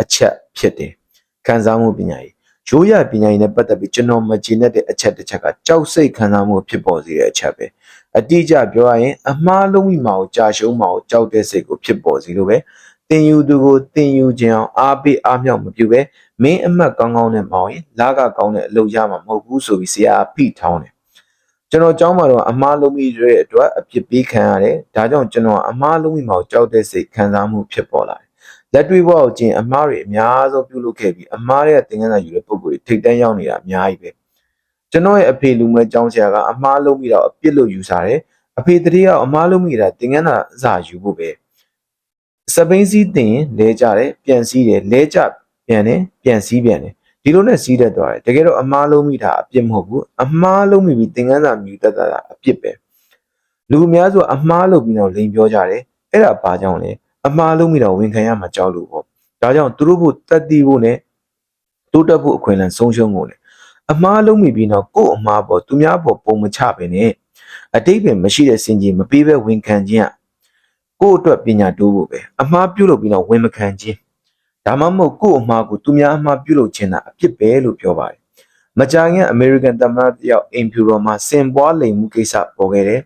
အချက်ဖြစ်တယ်ခံစားမှုပညာရေးရိုးရပညာရေးနဲ့ပတ်သက်ပြီးကျွန်တော်မကျေနပ်တဲ့အချက်တစ်ချက်ကကြောက်စိတ်ခံစားမှုဖြစ်ပေါ်စေတဲ့အချက်ပဲအတိအကျပြောရရင်အမှားလုံးမိမှာကိုကြာရှုံးမှာကိုကြောက်တဲ့စိတ်ကိုဖြစ်ပေါ်စေလို့ပဲတင်ယူသူကိုတင်ယူခြင်းအောင်အားပေးအားမြောက်မပြုပဲမင်းအမတ်ကောင်းကောင်းနဲ့မောင်းရင်လာကကောင်းတဲ့အလုပ်ရမှာမဟုတ်ဘူးဆိုပြီးဆရာဖိထောင်းတယ် ကျွန်တော်ကြောင်းမှာတော့အမားလုံးမိရဲ့အတွက်အပြစ်ပေးခံရတယ်ဒါကြောင့်ကျွန်တော်အမားလုံးမိမှာကိုကြောက်တဲ့စိတ်ခံစားမှုဖြစ်ပေါ်လာတယ်လက်တွေ့ဘဝကိုကျင်အမားတွေအများဆုံးပြုလုပ်ခဲ့ပြီးအမားရဲ့သင်ခန်းစာယူတဲ့ပုံကိုယ်ထိတ်တန်းရောက်နေတာအများကြီးပဲကျွန်တော်ရဲ့အဖေလူမွဲကျောင်းဆရာကအမားလုံးမိတော့အပြစ်လို့ယူဆတယ်အဖေတတိယအမားလုံးမိတာသင်ခန်းစာအစာယူဖို့ပဲစပိန်စီးတင်လဲကြတယ်ပြန်စီးတယ်လဲကြပြန်တယ်ပြန်စီးပြန်တယ် ဒီလိုနဲ့စီးတတ်သွားတယ်တကယ်တော့အမားလုံးမိတာအပြစ်မဟုတ်ဘူးအမားလုံးမိပြီးသင်ခန်းစာမြူတတ်တာအပြစ်ပဲလူအများစုအမှားလုပ်ပြီးတော့လိန်ပြောကြတယ်အဲ့ဒါဘာကြောင့်လဲအမှားလုံးမိတော့ဝန်ခံရမှာကြောက်လို့ပေါ့ဒါကြောင့်သူတို့ဖို့တတ်သိဖို့နဲ့တိုးတက်ဖို့အခွင့်အလမ်းဆုံးရှုံးကုန်တယ်အမှားလုံးမိပြီးတော့ကို့အမှားပေါ်သူများပေါ်ပုံမချပဲနဲ့အတိတ်ပဲမရှိတဲ့စင်ကြီးမပေးပဲဝန်ခံခြင်းကကို့အတွက်ပညာတိုးဖို့ပဲအမှားပြုတ်လို့ပြီးတော့ဝန်မခံခြင်း ဒါမှမဟုတ်ကို့အမှားကိုသူများအမှားပြုတ်လို့ခြင်းတာအဖြစ်ပဲလို့ပြောပါတယ်မကြာခင်အမေရိကန်သမ္မတတယောက်အင်ဖြူတော်မှာစင်ပွားလိမ်မှုကိစ္စပေါ်ခဲ့တယ်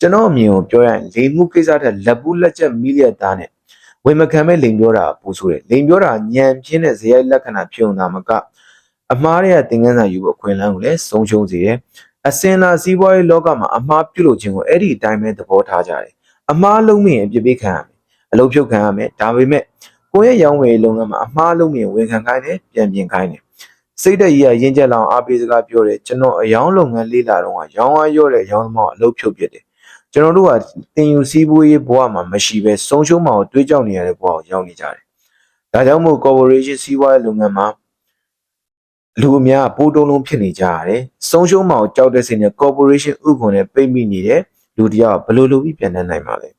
ကျွန်တော်အမြင်ကိုပြောရရင်လိမ်မှုကိစ္စတဲ့လက်ပူးလက်ချက်မီလီယက်သားနဲ့ဝင်မခံမဲ့လိမ်ပြောတာပို့ဆိုတယ်လိမ်ပြောတာညံပြင်းတဲ့ဇယိုက်လက္ခဏာဖြစ်ုံသာမကအမှားရတဲ့သင်ခန်းစာယူဖို့အခွင့်အလမ်းကိုလည်းဆုံးရှုံးစေတယ်အစင်လာစီးပွားရေးလောကမှာအမှားပြုလုပ်ခြင်းကိုအဲ့ဒီအတိုင်းပဲသဘောထားကြတယ်အမှားလုံးမြင်အပြစ်ပေးခံရမယ်အလုပ်ဖြုတ်ခံရမယ်ဒါပေမဲ့ ကိုယ့်ရဲ့ရောင်းဝယ်လုပ်ငန်းမှာအမှားလုံးမြင်ဝန်ခံခိုင်းတယ်ပြန်ပြင်ခိုင်းတယ်စိတ်တကြီးရရင်ကျက်လောင်အားပေးစကားပြောတယ်ကျွန်တော်အယောင်းလုပ်ငန်းလေးလာတော့ရောင်းအားရော့တဲ့ရောင်းသမားအလုပ်ဖြုတ်ပြတယ်ကျွန်တော်တို့ကတင်ယူစည်းပွေးရေးဘဝမှာမရှိပဲဆုံးရှုံးမှကိုတွေးကြောက်နေရတဲ့ဘဝကိုရောက်နေကြတယ်ဒါကြောင့်မို့ corporation စီးပွားရေးလုပ်ငန်းမှာလူအများပိုးတုံးလုံးဖြစ်နေကြရတယ်ဆုံးရှုံးမှကိုကြောက်တဲ့စိတ်နဲ့ corporation ဥက္ကုံနဲ့ပိတ်မိနေတဲ့လူတယောက်ဘယ်လိုလုပ်ပြီးပြန်တတ်နိုင်မှာလဲ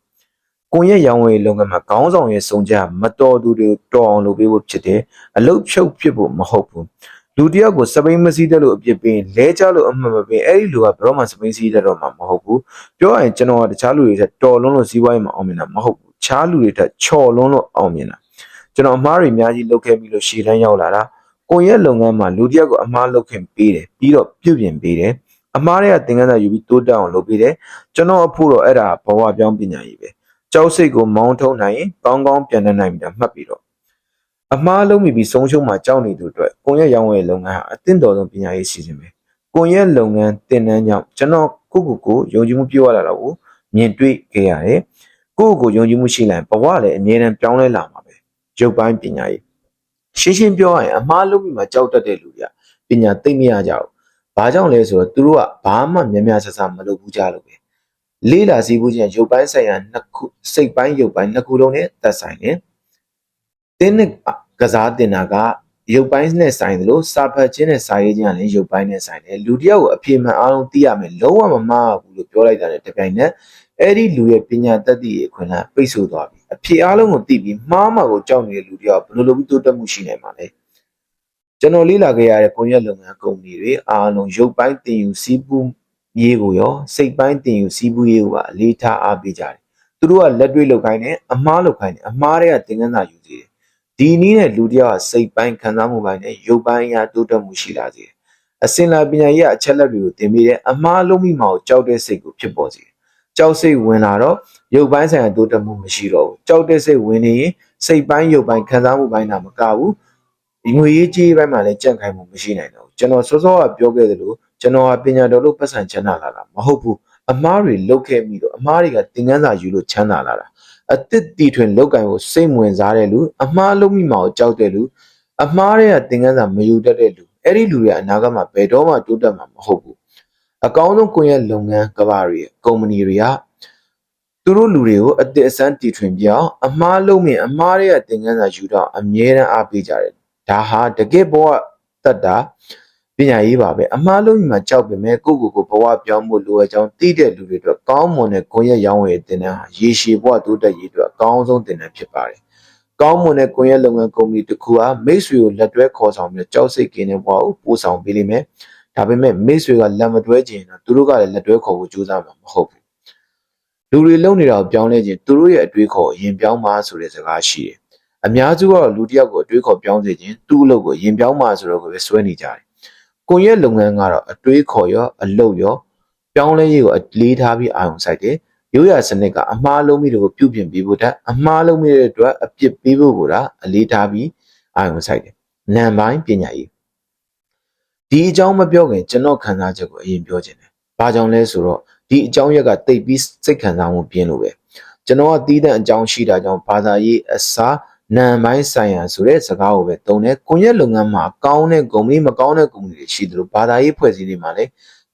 ကွန်ရက်ရောင်းဝယ်လုပ်ငန်းမှာခေါင်းဆောင်ရဲ့စုံကြမတော်သူတွေတော်အောင်လုပ်ပေးဖို့ဖြစ်တယ်အလုတ်ဖြုတ်ဖြစ်ဖို့မဟုတ်ဘူးလူတယောက်ကိုစပိန်မစီးတဲ့လို့အပြစ်ပေးလဲကြလို့အမှန်မပေးအဲ့ဒီလူကဘယ်တော့မှစပိန်စီးတဲ့တော့မှမဟုတ်ဘူးပြောရရင်ကျွန်တော်ကတခြားလူတွေထက်တော်လွန်းလို့စီးပွားရေးမှာအောင်မြင်တာမဟုတ်ဘူးခြားလူတွေထက်ချော်လွန်းလို့အောင်မြင်တာကျွန်တော်အမားတွေအများကြီးလုပ်ခဲ့ပြီးလို့ရှည်တန်းရောက်လာတာကိုယ့်ရဲ့လုပ်ငန်းမှာလူတယောက်ကိုအမားလုပ်ခင်ပေးတယ်ပြီးတော့ပြုပြင်ပေးတယ်အမားတွေကသင်ခန်းစာယူပြီးတိုးတက်အောင်လုပ်ပေးတယ်ကျွန်တော်အဖို့တော့အဲ့ဒါဘဝပြောင်းပညာရေးပဲ ကြောက်စိတ်ကိုမောင်းထုံးနိုင်ရင်ကောင်းကောင်းပြန်တတ်နိုင်ပြီတာမှတ်ပြီးတော့အမှားလုံးမိပြီးဆုံးရှုံးမှကြောက်နေသူအတွက်ကိုယ့်ရဲ့ရောင်းဝယ်လုပ်ငန်းဟာအသင့်တော်ဆုံးပညာရေးစီစဉ်ပဲကိုယ့်ရဲ့လုပ်ငန်းတင်နန်းကြောင့်ကျွန်တော်ကိုကိုကိုယုံကြည်မှုပြည့်ဝလာတာကိုမြင်တွေ့ခဲ့ရတယ်ကိုယ့်ကိုယုံကြည်မှုရှိလိုက်ဘဝလည်းအမြဲတမ်းပြောင်းလဲလာမှာပဲရုပ်ပိုင်းပညာရေးရှင်းရှင်းပြောရရင်အမှားလုံးမိမှကြောက်တတ်တဲ့လူတွေကပညာသိမ့်မရကြဘူးဘာကြောင့်လဲဆိုတော့သူတို့ကဘာမှများများဆဆမလုပ်ဘူးကြလို့ပဲ လေးလာစီးပူးခြင်းရုပ်ပိုင်းဆိုင်ရာနှစ်ခုစိတ်ပိုင်းရုပ်ပိုင်းနှစ်ခုလုံးနဲ့သက်ဆိုင်တယ်။တင်းနဲ့ကစားတင်တာကရုပ်ပိုင်းနဲ့ဆိုင်တယ်လို့စာဖတ်ခြင်းနဲ့စာရေးခြင်းကလည်းရုပ်ပိုင်းနဲ့ဆိုင်တယ်။လူတစ်ယောက်ကိုအပြည့်မှန်အားလုံးသိရမယ်လုံးဝမမှားဘူးလို့ပြောလိုက်တာနဲ့တပြိုင်နက်အဲ့ဒီလူရဲ့ပညာတတ်သည့်အခွင့်အလမ်းပိတ်ဆို့သွားပြီ။အဖြစ်အားလုံးကိုသိပြီးမှားမှကိုကြောက်နေတဲ့လူတစ်ယောက်ဘယ်လိုလုပ်ပြီးတိုးတက်မှုရှိနိုင်မှာလဲ။ကျွန်တော်လေ့လာခဲ့ရတဲ့ကွန်ရက်လုပ်ငန်းကုမ္ပဏီတွေအားလုံးရုပ်ပိုင်းတင်ယူစီးပူး ရေးကိုရောစိတ်ပိုင်းတင်ယူစီးပူးရေးကိုပါအလေးထားအားပေးကြတယ်။သူတို့ကလက်တွေ့လုပ်ခိုင်းတယ်အမားလုပ်ခိုင်းတယ်အမားတွေကသင်ခန်းစာယူသေးတယ်။ဒီနည်းနဲ့လူတစ်ယောက်ကစိတ်ပိုင်းခံစားမှုပိုင်းနဲ့ရုပ်ပိုင်းအရာတိုးတက်မှုရှိလာစေတယ်။အစင်လာပညာရေးကအချက်လက်တွေကိုသင်ပေးတယ်အမားလုံးမိမှာကိုကြောက်တဲ့စိတ်ကိုဖြစ်ပေါ်စေတယ်။ကြောက်စိတ်ဝင်လာတော့ရုပ်ပိုင်းဆိုင်ရာတိုးတက်မှုမရှိတော့ဘူး။ကြောက်တဲ့စိတ်ဝင်နေရင်စိတ်ပိုင်းရုပ်ပိုင်းခံစားမှုပိုင်းတာမကဘူး။ငွေရေးကြေးပိုင်းမှာလည်းကြန့်ခိုင်မှုမရှိနိုင်တော့ဘူးကျွန်တော်စောစောကပြောခဲ့သလို ကျွန်တော်ဟာပညာတော်လို့ပတ်စံချမ်းသာလာတာမဟုတ်ဘူးအမားတွေလုတ်ခဲ့ပြီးတော့အမားတွေကသင်ခန်းစာယူလို့ချမ်းသာလာတာအသစ်တီထွင်လောက်ကင်ကိုစိတ်ဝင်စားတဲ့လူအမားလုံးမိမှာကိုကြောက်တဲ့လူအမားတွေကသင်ခန်းစာမယူတတ်တဲ့လူအဲ့ဒီလူတွေကအနာဂတ်မှာဘယ်တော့မှတိုးတက်မှာမဟုတ်ဘူးအကောင်းဆုံးကွန်ရက်လုပ်ငန်းကဘာတွေကုမ္ပဏီတွေကသူတို့လူတွေကိုအသစ်အစမ်းတီထွင်ပြအောင်အမားလုံးမြင်အမားတွေကသင်ခန်းစာယူတော့အမြဲတမ်းအားပေးကြတယ်ဒါဟာတကယ်ဘဝတတ်တာ ပညာရေးပါပဲအမှားလုံးကြီးမှာကြောက်ပေမဲ့ကိုယ့်ကိုယ်ကိုဘဝပြောင်းဖို့လိုအပ်ကြောင်းသိတဲ့လူတွေအတွက်ကောင်းမွန်တဲ့ကိုယ့်ရဲ့ရောင်းဝယ်တင်တဲ့ဟာရေရှည်ဘဝတိုးတက်ရေးအတွက်အကောင်းဆုံးတင်တဲ့ဖြစ်ပါတယ်။ကောင်းမွန်တဲ့ကိုယ့်ရဲ့လုပ်ငန်းကုမ္ပဏီတစ်ခုဟာမိတ်ဆွေကိုလက်တွဲခေါ်ဆောင်ပြီးကြောက်စိတ်ကင်းတဲ့ဘဝကိုပို့ဆောင်ပေးလိမ့်မယ်။ဒါပေမဲ့မိတ်ဆွေကလက်မတွဲခြင်းတော့သူတို့ကလည်းလက်တွဲခေါ်ဖို့ကြိုးစားမှာမဟုတ်ဘူး။လူတွေလုံနေတာကိုပြောင်းလဲခြင်းသူတို့ရဲ့အတွေးခေါ်ရင်ပြောင်းပါဆိုတဲ့စကားရှိတယ်။အများစုကတော့လူတစ်ယောက်ကိုအတွေးခေါ်ပြောင်းစေခြင်းသူ့အလုပ်ကိုရင်ပြောင်းပါဆိုတော့ကိုပဲစွဲနေကြတယ်။ ကိုယ့်ရဲ့လုပ်ငန်းကတော့အတွေးခေါ်ရောအလုပ်ရောပြောင်းလဲရေးကိုအလေးထားပြီးအာရုံစိုက်တယ်။ရိုးရာစနစ်ကအမှားလုံးမိတွေကိုပြုပြင်ပေးဖို့တက်အမှားလုံးမိတဲ့အတွက်အပြစ်ပေးဖို့ကိုဒါအလေးထားပြီးအာရုံစိုက်တယ်။နံပိုင်းပညာရေးဒီအကြောင်းမပြောခင်ကျွန်တော်ခံစားချက်ကိုအရင်ပြောချင်တယ်။ဘာကြောင့်လဲဆိုတော့ဒီအကြောင်းရက်ကတိတ်ပြီးစိတ်ခံစားမှုပြင်းလို့ပဲ။ကျွန်တော်ကတီးတဲ့အကြောင်းရှိတာကြောင့်ဘာသာရေးအစား နံပိုင်းဆိုင်ရာဆိုတဲ့စကားကိုပဲသုံးတယ်။ကွန်ရက်လုပ်ငန်းမှာကောင်းတဲ့ကုမ္ပဏီမကောင်းတဲ့ကုမ္ပဏီတွေရှိတယ်လို့ဘာသာရေးဖွဲ့စည်းတွေမှာလည်း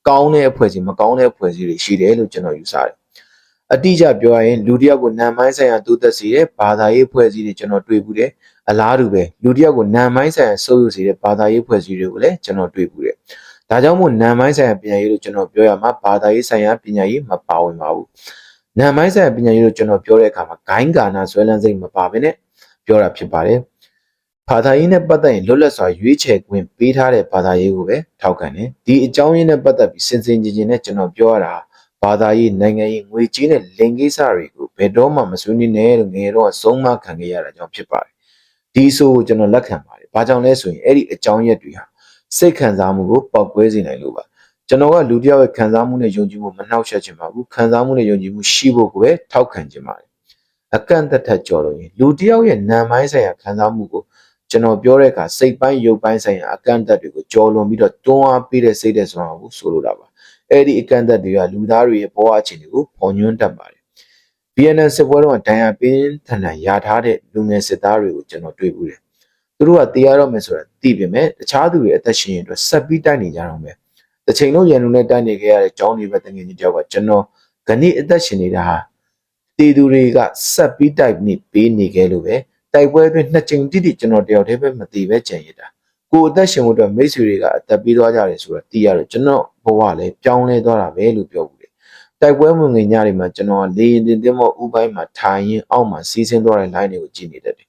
ကောင်းတဲ့အဖွဲ့အစည်းမကောင်းတဲ့အဖွဲ့အစည်းတွေရှိတယ်လို့ကျွန်တော်ယူဆတယ်။အတိအကျပြောရရင်လူတစ်ယောက်ကိုနံပိုင်းဆိုင်ရာတိုးသက်စေတဲ့ဘာသာရေးဖွဲ့စည်းတွေကျွန်တော်တွေ့ဘူးတယ်။အလားတူပဲလူတစ်ယောက်ကိုနံပိုင်းဆိုင်ရာဆိုးရွားစေတဲ့ဘာသာရေးဖွဲ့စည်းတွေကိုလည်းကျွန်တော်တွေ့ဘူးတယ်။ဒါကြောင့်မို့နံပိုင်းဆိုင်ရာပညာရေးလို့ကျွန်တော်ပြောရမှာဘာသာရေးဆိုင်ရာပညာရေးမပါဝင်ပါဘူး။နံပိုင်းဆိုင်ရာပညာရေးလို့ကျွန်တော်ပြောတဲ့အခါမှာဂိုင်းကာနာဆွဲလန်းစိတ်မပါဘဲနဲ့ ပြောတာဖြစ်ပါတယ်။ဘာသာရေးနဲ့ပတ်သက်ရင်လွတ်လပ်စွာရွေးချယ်ခွင့်ပေးထားတဲ့ဘာသာရေးကိုပဲထောက်ခံတယ်။ဒီအကြောင်းရင်းနဲ့ပတ်သက်ပြီးစင်စင်ကြင်ကြင်နဲ့ကျွန်တော်ပြောရတာဘာသာရေးနိုင်ငံရေးငွေကြေးနဲ့လင်ကိစ္စတွေကိုဘယ်တော့မှမဆွေးနွေးနဲ့လို့ငယ်တော့ဆုံးမခံခဲ့ရတာကြောင့်ဖြစ်ပါတယ်။ဒီဆိုကိုကျွန်တော်လက်ခံပါတယ်။ဘာကြောင့်လဲဆိုရင်အဲ့ဒီအကြောင်းရက်တွေဟာစိတ်ခံစားမှုကိုပေါက်ကွဲစေနိုင်လို့ပါ။ကျွန်တော်ကလူတစ်ယောက်ရဲ့ခံစားမှုနဲ့ယုံကြည်မှုမနှောက်ယှက်ချင်ပါဘူး။ခံစားမှုနဲ့ယုံကြည်မှုရှိဖို့ကိုပဲထောက်ခံချင်ပါတယ်။ အကန့်အသတ်ထက်ကျော်လို့ရင်လူတစ်ယောက်ရဲ့နာမ်ပိုင်းဆိုင်ရာခံစားမှုကိုကျွန်တော်ပြောတဲ့အခါစိတ်ပိုင်းရုပ်ပိုင်းဆိုင်ရာအကန့်အသတ်တွေကိုကျော်လွန်ပြီးတော့တွန်းအားပေးတဲ့စိတ်တဲ့ဆိုတာကိုဆိုလိုတာပါအဲ့ဒီအကန့်အသတ်တွေကလူသားတွေရဲ့ဘဝအခြေအနေကိုပေါ်ညွှန်းတတ်ပါတယ် BNN စစ်ပွဲတော့ဒဏ်ရာပင်းထန်ထန်ရထားတဲ့လူငယ်စစ်သားတွေကိုကျွန်တော်တွေ့ဘူးတယ်သူတို့ကတရားတော့မယ်ဆိုတာသိပေမဲ့တခြားသူတွေအသက်ရှင်ရင်အတွက်ဆက်ပြီးတိုက်နေကြတော့မယ်တစ်ချိန်လုံးရန်သူနဲ့တိုက်နေခဲ့ရတဲ့ကျောင်းတွေပဲတငယ်ချင်းတယောက်ကကျွန်တော်ဂဏိအသက်ရှင်နေတာဟာ တည်သူတွေကဆက်ပြီးတိုက်နေပေးနေခဲ့လို့ပဲတိုက်ပွဲအတွင်းနှစ်ကြိမ်တိတိကျွန်တော်တယောက်တည်းပဲမတည်ပဲကြံရတာကိုအသက်ရှင်ဖို့အတွက်မိတ်ဆွေတွေကအသက်ပေးသွားကြတယ်ဆိုတော့တည်ရတော့ကျွန်တော်ဘဝလည်းပြောင်းလဲသွားတာပဲလို့ပြောဘူးလေတိုက်ပွဲဝင်ငင်ညတွေမှာကျွန်တော်လေရင်တင်တင်မောဥပိုင်းမှာထိုင်ရင်အောက်မှာစီးဆင်းသွားတဲ့ line တွေကိုကြည့်နေတတ်တယ်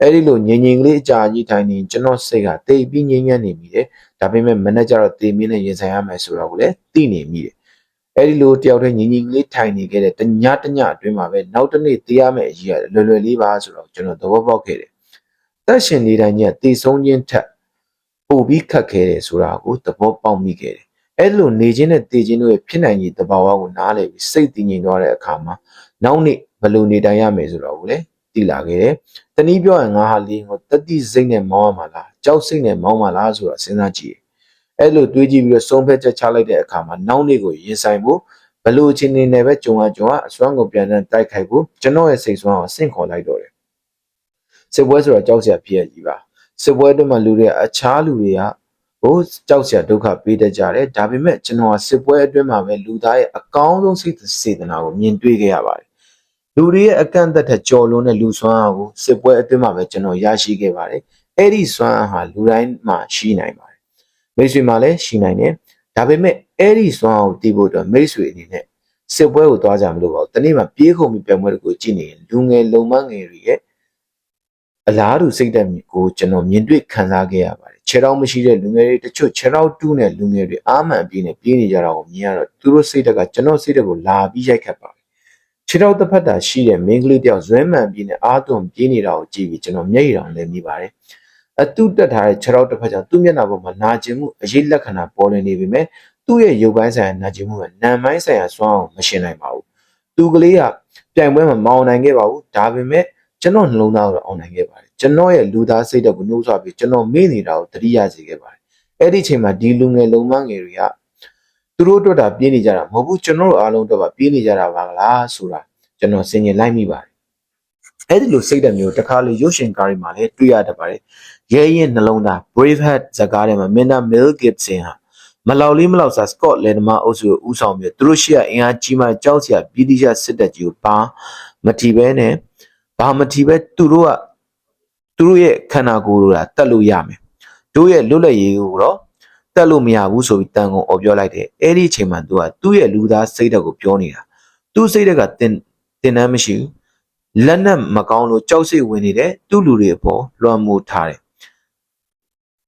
အဲ့ဒီလိုငြိမ်ငြိမ်ကလေးအကြာကြီးထိုင်နေကျွန်တော်စိတ်ကတိတ်ပြီးငြိမ်ငြမ်းနေမိတယ်ဒါပေမဲ့မနေ့ကျတော့တေမင်းနဲ့ရင်ဆိုင်ရမယ်ဆိုတော့ကိုလည်းသိနေမိတယ် အဲ့ဒီလိုတယောက်တည်းညီညီလေးထိုင်နေခဲ့တဲ့တညတညအတွင်းမှာပဲနောက်တစ်နေ့သေးရမယ့်အရေးရတယ်လွယ်လွယ်လေးပါဆိုတော့ကျွန်တော်သဘောပေါက်ခဲ့တယ်။တက်ရှင်နေတိုင်းညတည်ဆုံးခြင်းထက်ပိုပြီးခက်ခဲတယ်ဆိုတာကိုသဘောပေါက်မိခဲ့တယ်။အဲ့လိုနေခြင်းနဲ့တည်ခြင်းတို့ရဲ့ဖြစ်နိုင်ရည်တဘာဝကိုနားလည်ပြီးစိတ်တည်ငြိမ်သွားတဲ့အခါမှာနောက်နေ့ဘယ်လိုနေတိုင်းရမယ်ဆိုတော့ကိုလည်းသိလာခဲ့တယ်။တနည်းပြောရင်ငါဟာလေကိုတတိစိတ်နဲ့မောင်းရမှာလားကြောက်စိတ်နဲ့မောင်းမှာလားဆိုတာစဉ်းစားကြည့် အဲ့လိုတွေးကြည့်ပြီးတော့ဆုံးဖြတ်ချက်ချလိုက်တဲ့အခါမှာနောက်နေ့ကိုရင်ဆိုင်ဖို့ဘလို့ချင်းနေနဲ့ပဲကြုံရကြုံရအစွမ်းကိုပြန်တဲ့တိုက်ခိုက်ဖို့ကျွန်တော်ရဲ့စိတ်ဆွမ်းကိုဆင့်ခေါ်လိုက်တော့တယ်စစ်ပွဲဆိုတာကြောက်စရာဖြစ်ရကြီးပါစစ်ပွဲအတွင်းမှာလူတွေအခြားလူတွေကကိုကြောက်စရာဒုက္ခပေးတတ်ကြတယ်ဒါပေမဲ့ကျွန်တော်ကစစ်ပွဲအတွင်းမှာပဲလူသားရဲ့အကောင်းဆုံးစိတ်စေတနာကိုမြင်တွေ့ခဲ့ရပါတယ်လူတွေရဲ့အကန့်အသတ်ထက်ကျော်လွန်တဲ့လူဆွမ်းအားကိုစစ်ပွဲအတွင်းမှာပဲကျွန်တော်ရရှိခဲ့ပါတယ်အဲ့ဒီဆွမ်းအားဟာလူတိုင်းမှာရှိနိုင်ပါတယ် မိတ်ဆွေမှာလည်းရှိနိုင်တယ်ဒါပေမဲ့အဲ့ဒီဆွမ်းအားကိုတည်ဖို့အတွက်မိတ်ဆွေအနေနဲ့စစ်ပွဲကိုသွားကြမလို့ပါဘူးတနေ့မှာပြေးခုံပြီးပြိုင်ပွဲတွေကိုကြည့်နေရင်လူငယ်လုံမငယ်တွေရဲ့အလားတူစိတ်ဓာတ်ကိုကျွန်တော်မြင်တွေ့ခံစားခဲ့ရပါတယ်ခြေထောက်မရှိတဲ့လူငယ်တွေတချို့ခြေထောက်တူးတဲ့လူငယ်တွေအာမှန်ပြေးနေပြေးနေကြတာကိုမြင်ရတော့သူတို့စိတ်ဓာတ်ကကျွန်တော်စိတ်ဓာတ်ကိုလာပြီးရိုက်ခတ်ပါတယ်ခြေထောက်တစ်ဖက်တာရှိတဲ့မိန်းကလေးတယောက်ဇွဲမှန်ပြေးနေအာသွန်ပြေးနေတာကိုကြည့်ပြီးကျွန်တော်မျက်ရည်တောင်လည်းမိပါတယ် အတုတက်ထားတဲ့ခြေထောက်တစ်ဖက်ကြောင့်သူ့မျက်နှာပေါ်မှာနာကျင်မှုအရေးလက္ခဏာပေါ်လွင်နေပေမဲ့သူ့ရဲ့ရုပ်ပိုင်းဆိုင်ရာနာကျင်မှုကနာမ်ပိုင်းဆိုင်ရာစွမ်းအောင်မရှင်းနိုင်ပါဘူးသူကလေးကပြိုင်ပွဲမှာမအောင်နိုင်ခဲ့ပါဘူးဒါပေမဲ့ကျွန်တော်နှလုံးသားကိုတော့အောင်နိုင်ခဲ့ပါတယ်ကျွန်တော်ရဲ့လူသားစိတ်ဓာတ်ကိုနှိုးဆွပြီးကျွန်တော်မေ့နေတာကိုသတိရစေခဲ့ပါတယ်အဲ့ဒီချိန်မှာဒီလူငယ်လုံမငယ်တွေကသူတို့အတွက်တာပြေးနေကြတာမဟုတ်ဘူးကျွန်တော်တို့အားလုံးအတွက်ပါပြေးနေကြတာပါလားဆိုတာကျွန်တော်စဉ်းကျင်လိုက်မိပါတယ် အဲ့ဒီလိုစိတ်ဓာတ်မျိုးတစ်ခါလေရုပ်ရှင်ကားတွေမှာလည်းတွေ့ရတတ်ပါတယ်ရဲရင်နှလုံးသား Braveheart ဇာတ်ကားထဲမှာမင်းသား Mel Gibson ဟာမလောက်လေးမလောက်စား Scott လန်ဒမာအုပ်စုကိုဦးဆောင်ပြီးသူတို့ရှိရအင်အားကြီးမှကြောက်စရာပြည်တိကျစစ်တပ်ကြီးကိုပါမထီပဲနဲ့ဘာမထီပဲသူတို့ကသူတို့ရဲ့ခန္ဓာကိုယ်တို့ကတတ်လို့ရမယ်တို့ရဲ့လွတ်လပ်ရေးကိုတော့တက်လို့မရဘူးဆိုပြီးတန်ကုန်អော်ပြောလိုက်တယ်အဲ့ဒီအချိန်မှာသူကသူ့ရဲ့လူသားစိတ်ဓာတ်ကိုပြောနေတာသူ့စိတ်ဓာတ်ကတင်တင်နှမ်းမရှိဘူး လက်နဲ့မကောင်းလို့ကြောက်စိတ်ဝင်နေတဲ့သူ့လူတွေအပေါ်လွှမ်းမိုးထားတယ်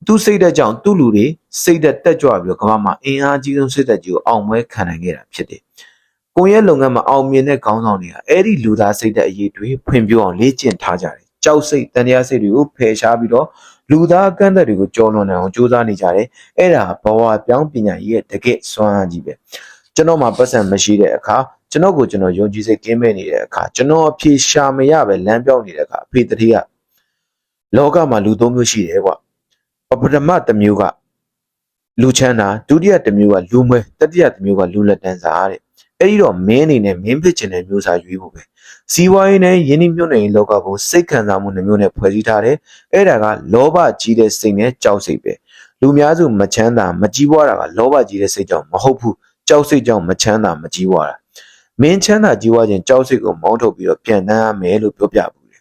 သူစိတ်ဓာတ်ကြောင့်သူ့လူတွေစိတ်ဓာတ်တက်ကြွပြီးတော့ကမ္ဘာမှာအင်အားကြီးဆုံးစိတ်ဓာတ်ကြီးကိုအောင်ပွဲခံနိုင်ခဲ့တာဖြစ်တယ်။ကိုယ့်ရဲ့လုပ်ငန်းမှာအောင်မြင်တဲ့ခေါင်းဆောင်တွေကအဲ့ဒီလူသားစိတ်ဓာတ်အရေးတွေဖွံ့ဖြိုးအောင်လေ့ကျင့်ထားကြတယ်။ကြောက်စိတ်တန်တရားစိတ်တွေကိုဖယ်ရှားပြီးတော့လူသားအကန့်အသတ်တွေကိုကျော်လွန်နိုင်အောင်ကြိုးစားနေကြတယ်။အဲ့ဒါဘဝပြောင်းပညာကြီးရဲ့တကယ့်စွမ်းအားကြီးပဲ။ကျွန်တော်မှာပတ်စံမရှိတဲ့အခါ ကျွန်တော်ကိုကျွန်တော်ယုံကြည်စိတ်ကင်းမဲ့နေတဲ့အခါကျွန်တော်အဖြေရှာမရပဲလမ်းပြောင်းနေတဲ့အခါအဖေတတိယလောကမှာလူသုံးမျိုးရှိတယ်ကွာပပထမတစ်မျိုးကလူချမ်းသာဒုတိယတစ်မျိုးကလူမွဲတတိယတစ်မျိုးကလူလက်တန်းစားတဲ့အဲ့ဒီတော့မင်းအနေနဲ့မင်းဖြစ်ချင်တဲ့မျိုးစားရွေးဖို့ပဲစီးပွားရေးနဲ့ယင်းနှမြုပ်နေလောကကိုစိတ်ခံစားမှုနှမျိုးနဲ့ဖွဲ့စည်းထားတယ်အဲ့ဒါကလောဘကြီးတဲ့စိတ်နဲ့ကြောက်စိတ်ပဲလူများစုမချမ်းသာမကြီးပွားတာကလောဘကြီးတဲ့စိတ်ကြောင့်မဟုတ်ဘူးကြောက်စိတ်ကြောင့်မချမ်းသာမကြီးပွားတာ မင်းချမ်းသာကြီးပွားခြင်းကြောက်စိတ်ကိုမောင်းထုတ်ပြီးတော့ပြန်တန်းရမယ်လို့ပြောပြဘူးလေ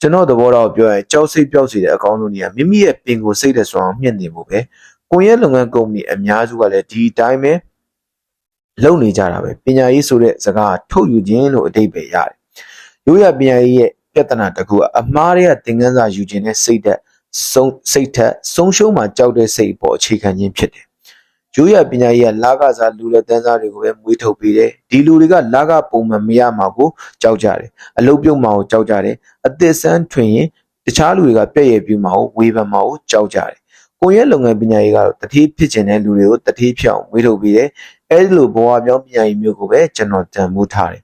ကျွန်တော်သဘောတော့ပြောရင်ကြောက်စိတ်ပြောက်စီတဲ့အကောင်းဆုံးနေရာမိမိရဲ့ပင်ကိုစိတ်တဲ့စွမ်းအောင်မြင့်တင်ဖို့ပဲကိုယ့်ရဲ့လုပ်ငန်းကုမ္ပဏီအများစုကလည်းဒီအတိုင်းပဲလုပ်နေကြတာပဲပညာရေးဆိုတဲ့စကားထုတ်ယူခြင်းလို့အတိတ်ပဲရတယ်ရိုးရပညာရေးရဲ့ပြဿနာတစ်ခုကအမှားတွေကသင်ခန်းစာယူခြင်းနဲ့စိတ်သက်ဆုံးစိတ်ထက်ဆုံးရှုံးမှကြောက်တဲ့စိတ်ပေါ်အခြေခံခြင်းဖြစ်တယ် ရိုးရပညာရေးကလာကစားလူလက်တန်းစားတွေကိုပဲမွေးထုတ်ပေးတယ်ဒီလူတွေကလာကပုံမှန်မရမှာကိုကြောက်ကြတယ်အလုတ်ပြုတ်မှာကိုကြောက်ကြတယ်အသစ်ဆန်းထွင်ရင်တခြားလူတွေကပြည့်ရပြူမှာကိုဝေဖန်မှာကိုကြောက်ကြတယ်ကိုယ့်ရဲ့လုပ်ငန်းပညာရေးကတော့တတိဖြစ်ခြင်းတဲ့လူတွေကိုတတိဖြစ်အောင်မွေးထုတ်ပေးတယ်အဲဒီလိုဘဝပြောင်းပညာရေးမျိုးကိုပဲကျွန်တော်တန်ဖိုးထားတယ်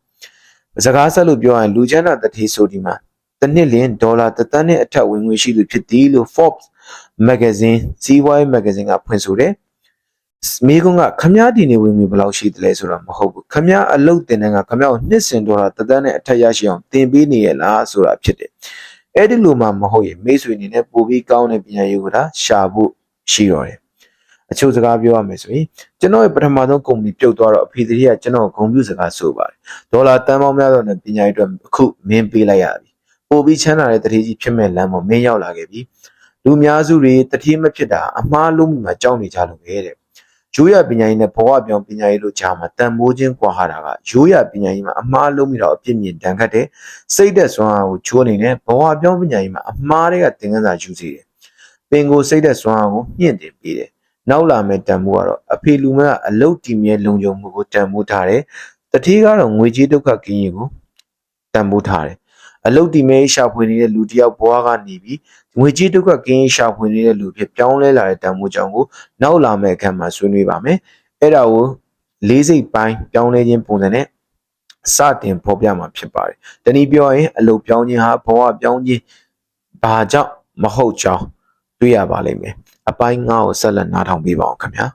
စကားဆက်လို့ပြောရင်လူချမ်းသာတတိဆိုဒီမှာတစ်နှစ်လျင်ဒေါ်လာတစ်သန်းနဲ့အထက်ဝင်ငွေရှိသူဖြစ်သည်လို့ Forbes magazine စီးပွားရေး magazine ကဖွင့်ဆိုတယ် မိကုန်းကခမားဒီနေဝင်ငွေဘယ်လောက်ရှိသလဲဆိုတော့မဟုတ်ဘူးခမားအလုတ်တင်တဲ့ကခမားကိုနှစ်စင်ဒေါ်လာတစ်သန်းနဲ့အထက်ရရှိအောင်တင်ပေးနေရလားဆိုတာဖြစ်တယ်အဲ့ဒီလိုမှမဟုတ်ရင်မိတ်ဆွေအနေနဲ့ပိုပြီးကောင်းတဲ့ပညာရေးကိုဒါရှာဖို့ရှိတော့တယ်အချို့စကားပြောရမယ်ဆိုရင်ကျွန်တော်ရဲ့ပထမဆုံးကုမ္ပဏီပြုတ်သွားတော့အဖေတည်းကကျွန်တော်ဂုဏ်ပြုစကားဆိုပါတယ်ဒေါ်လာတန်ပေါင်းများစွာနဲ့ပညာရေးအတွက်အခုမင်းပေးလိုက်ရပြီပိုပြီးချမ်းသာတဲ့တတိကြီးဖြစ်မဲ့လမ်းပေါ်မင်းရောက်လာခဲ့ပြီလူများစုတွေတတိမဖြစ်တာအမှားလုံးမိမှာကြောက်နေကြလို့ပဲတဲ့ ရိုးရပညာရေးနဲ့ဘဝပြောင်းပညာရေးလို့ကြားမှာတန်မိုးခြင်းကွာဟာတာကရိုးရပညာရေးမှာအမှားလုံးမိတော့အပြစ်မြင်တန်ခတ်တဲ့စိတ်သက်စွမ်းအားကိုချိုးနေတယ်ဘဝပြောင်းပညာရေးမှာအမှားတွေကသင်ခန်းစာယူစီတယ်ပင်ကိုစိတ်သက်စွမ်းအားကိုမြင့်တင်ပေးတယ်နောက်လာမဲ့တန်မိုးကတော့အဖေလူမကအလုတ်တီမြဲလုံခြုံမှုကိုတန်မိုးထားတယ်တတိကတော့ငွေကြေးဒုက္ခကင်းရင်ကိုတန်မိုးထားတယ် အလုတ်တီမဲရှာဖွေနေတဲ့လူတယောက်ဘဝကနေပြီးငွေကြေးဒုက္ခကင်းရှာဖွေနေတဲ့လူဖြစ်ပြောင်းလဲလာတဲ့တန်ဖိုးကြောင့်ကိုနောက်လာမယ့်အခါမှာဆွေးနွေးပါမယ်အဲ့ဒါကိုလေးစိတ်ပိုင်းပြောင်းလဲခြင်းပုံစံနဲ့စတင်ဖော်ပြမှာဖြစ်ပါတယ်တနည်းပြောရင်အလုတ်ပြောင်းခြင်းဟာဘဝပြောင်းခြင်းဘာကြောင့်မဟုတ်ကြောင်းတွေ့ရပါလိမ့်မယ်အပိုင်း9ကိုဆက်လက်နားထောင်ပေးပါအောင်ခင်ဗျာ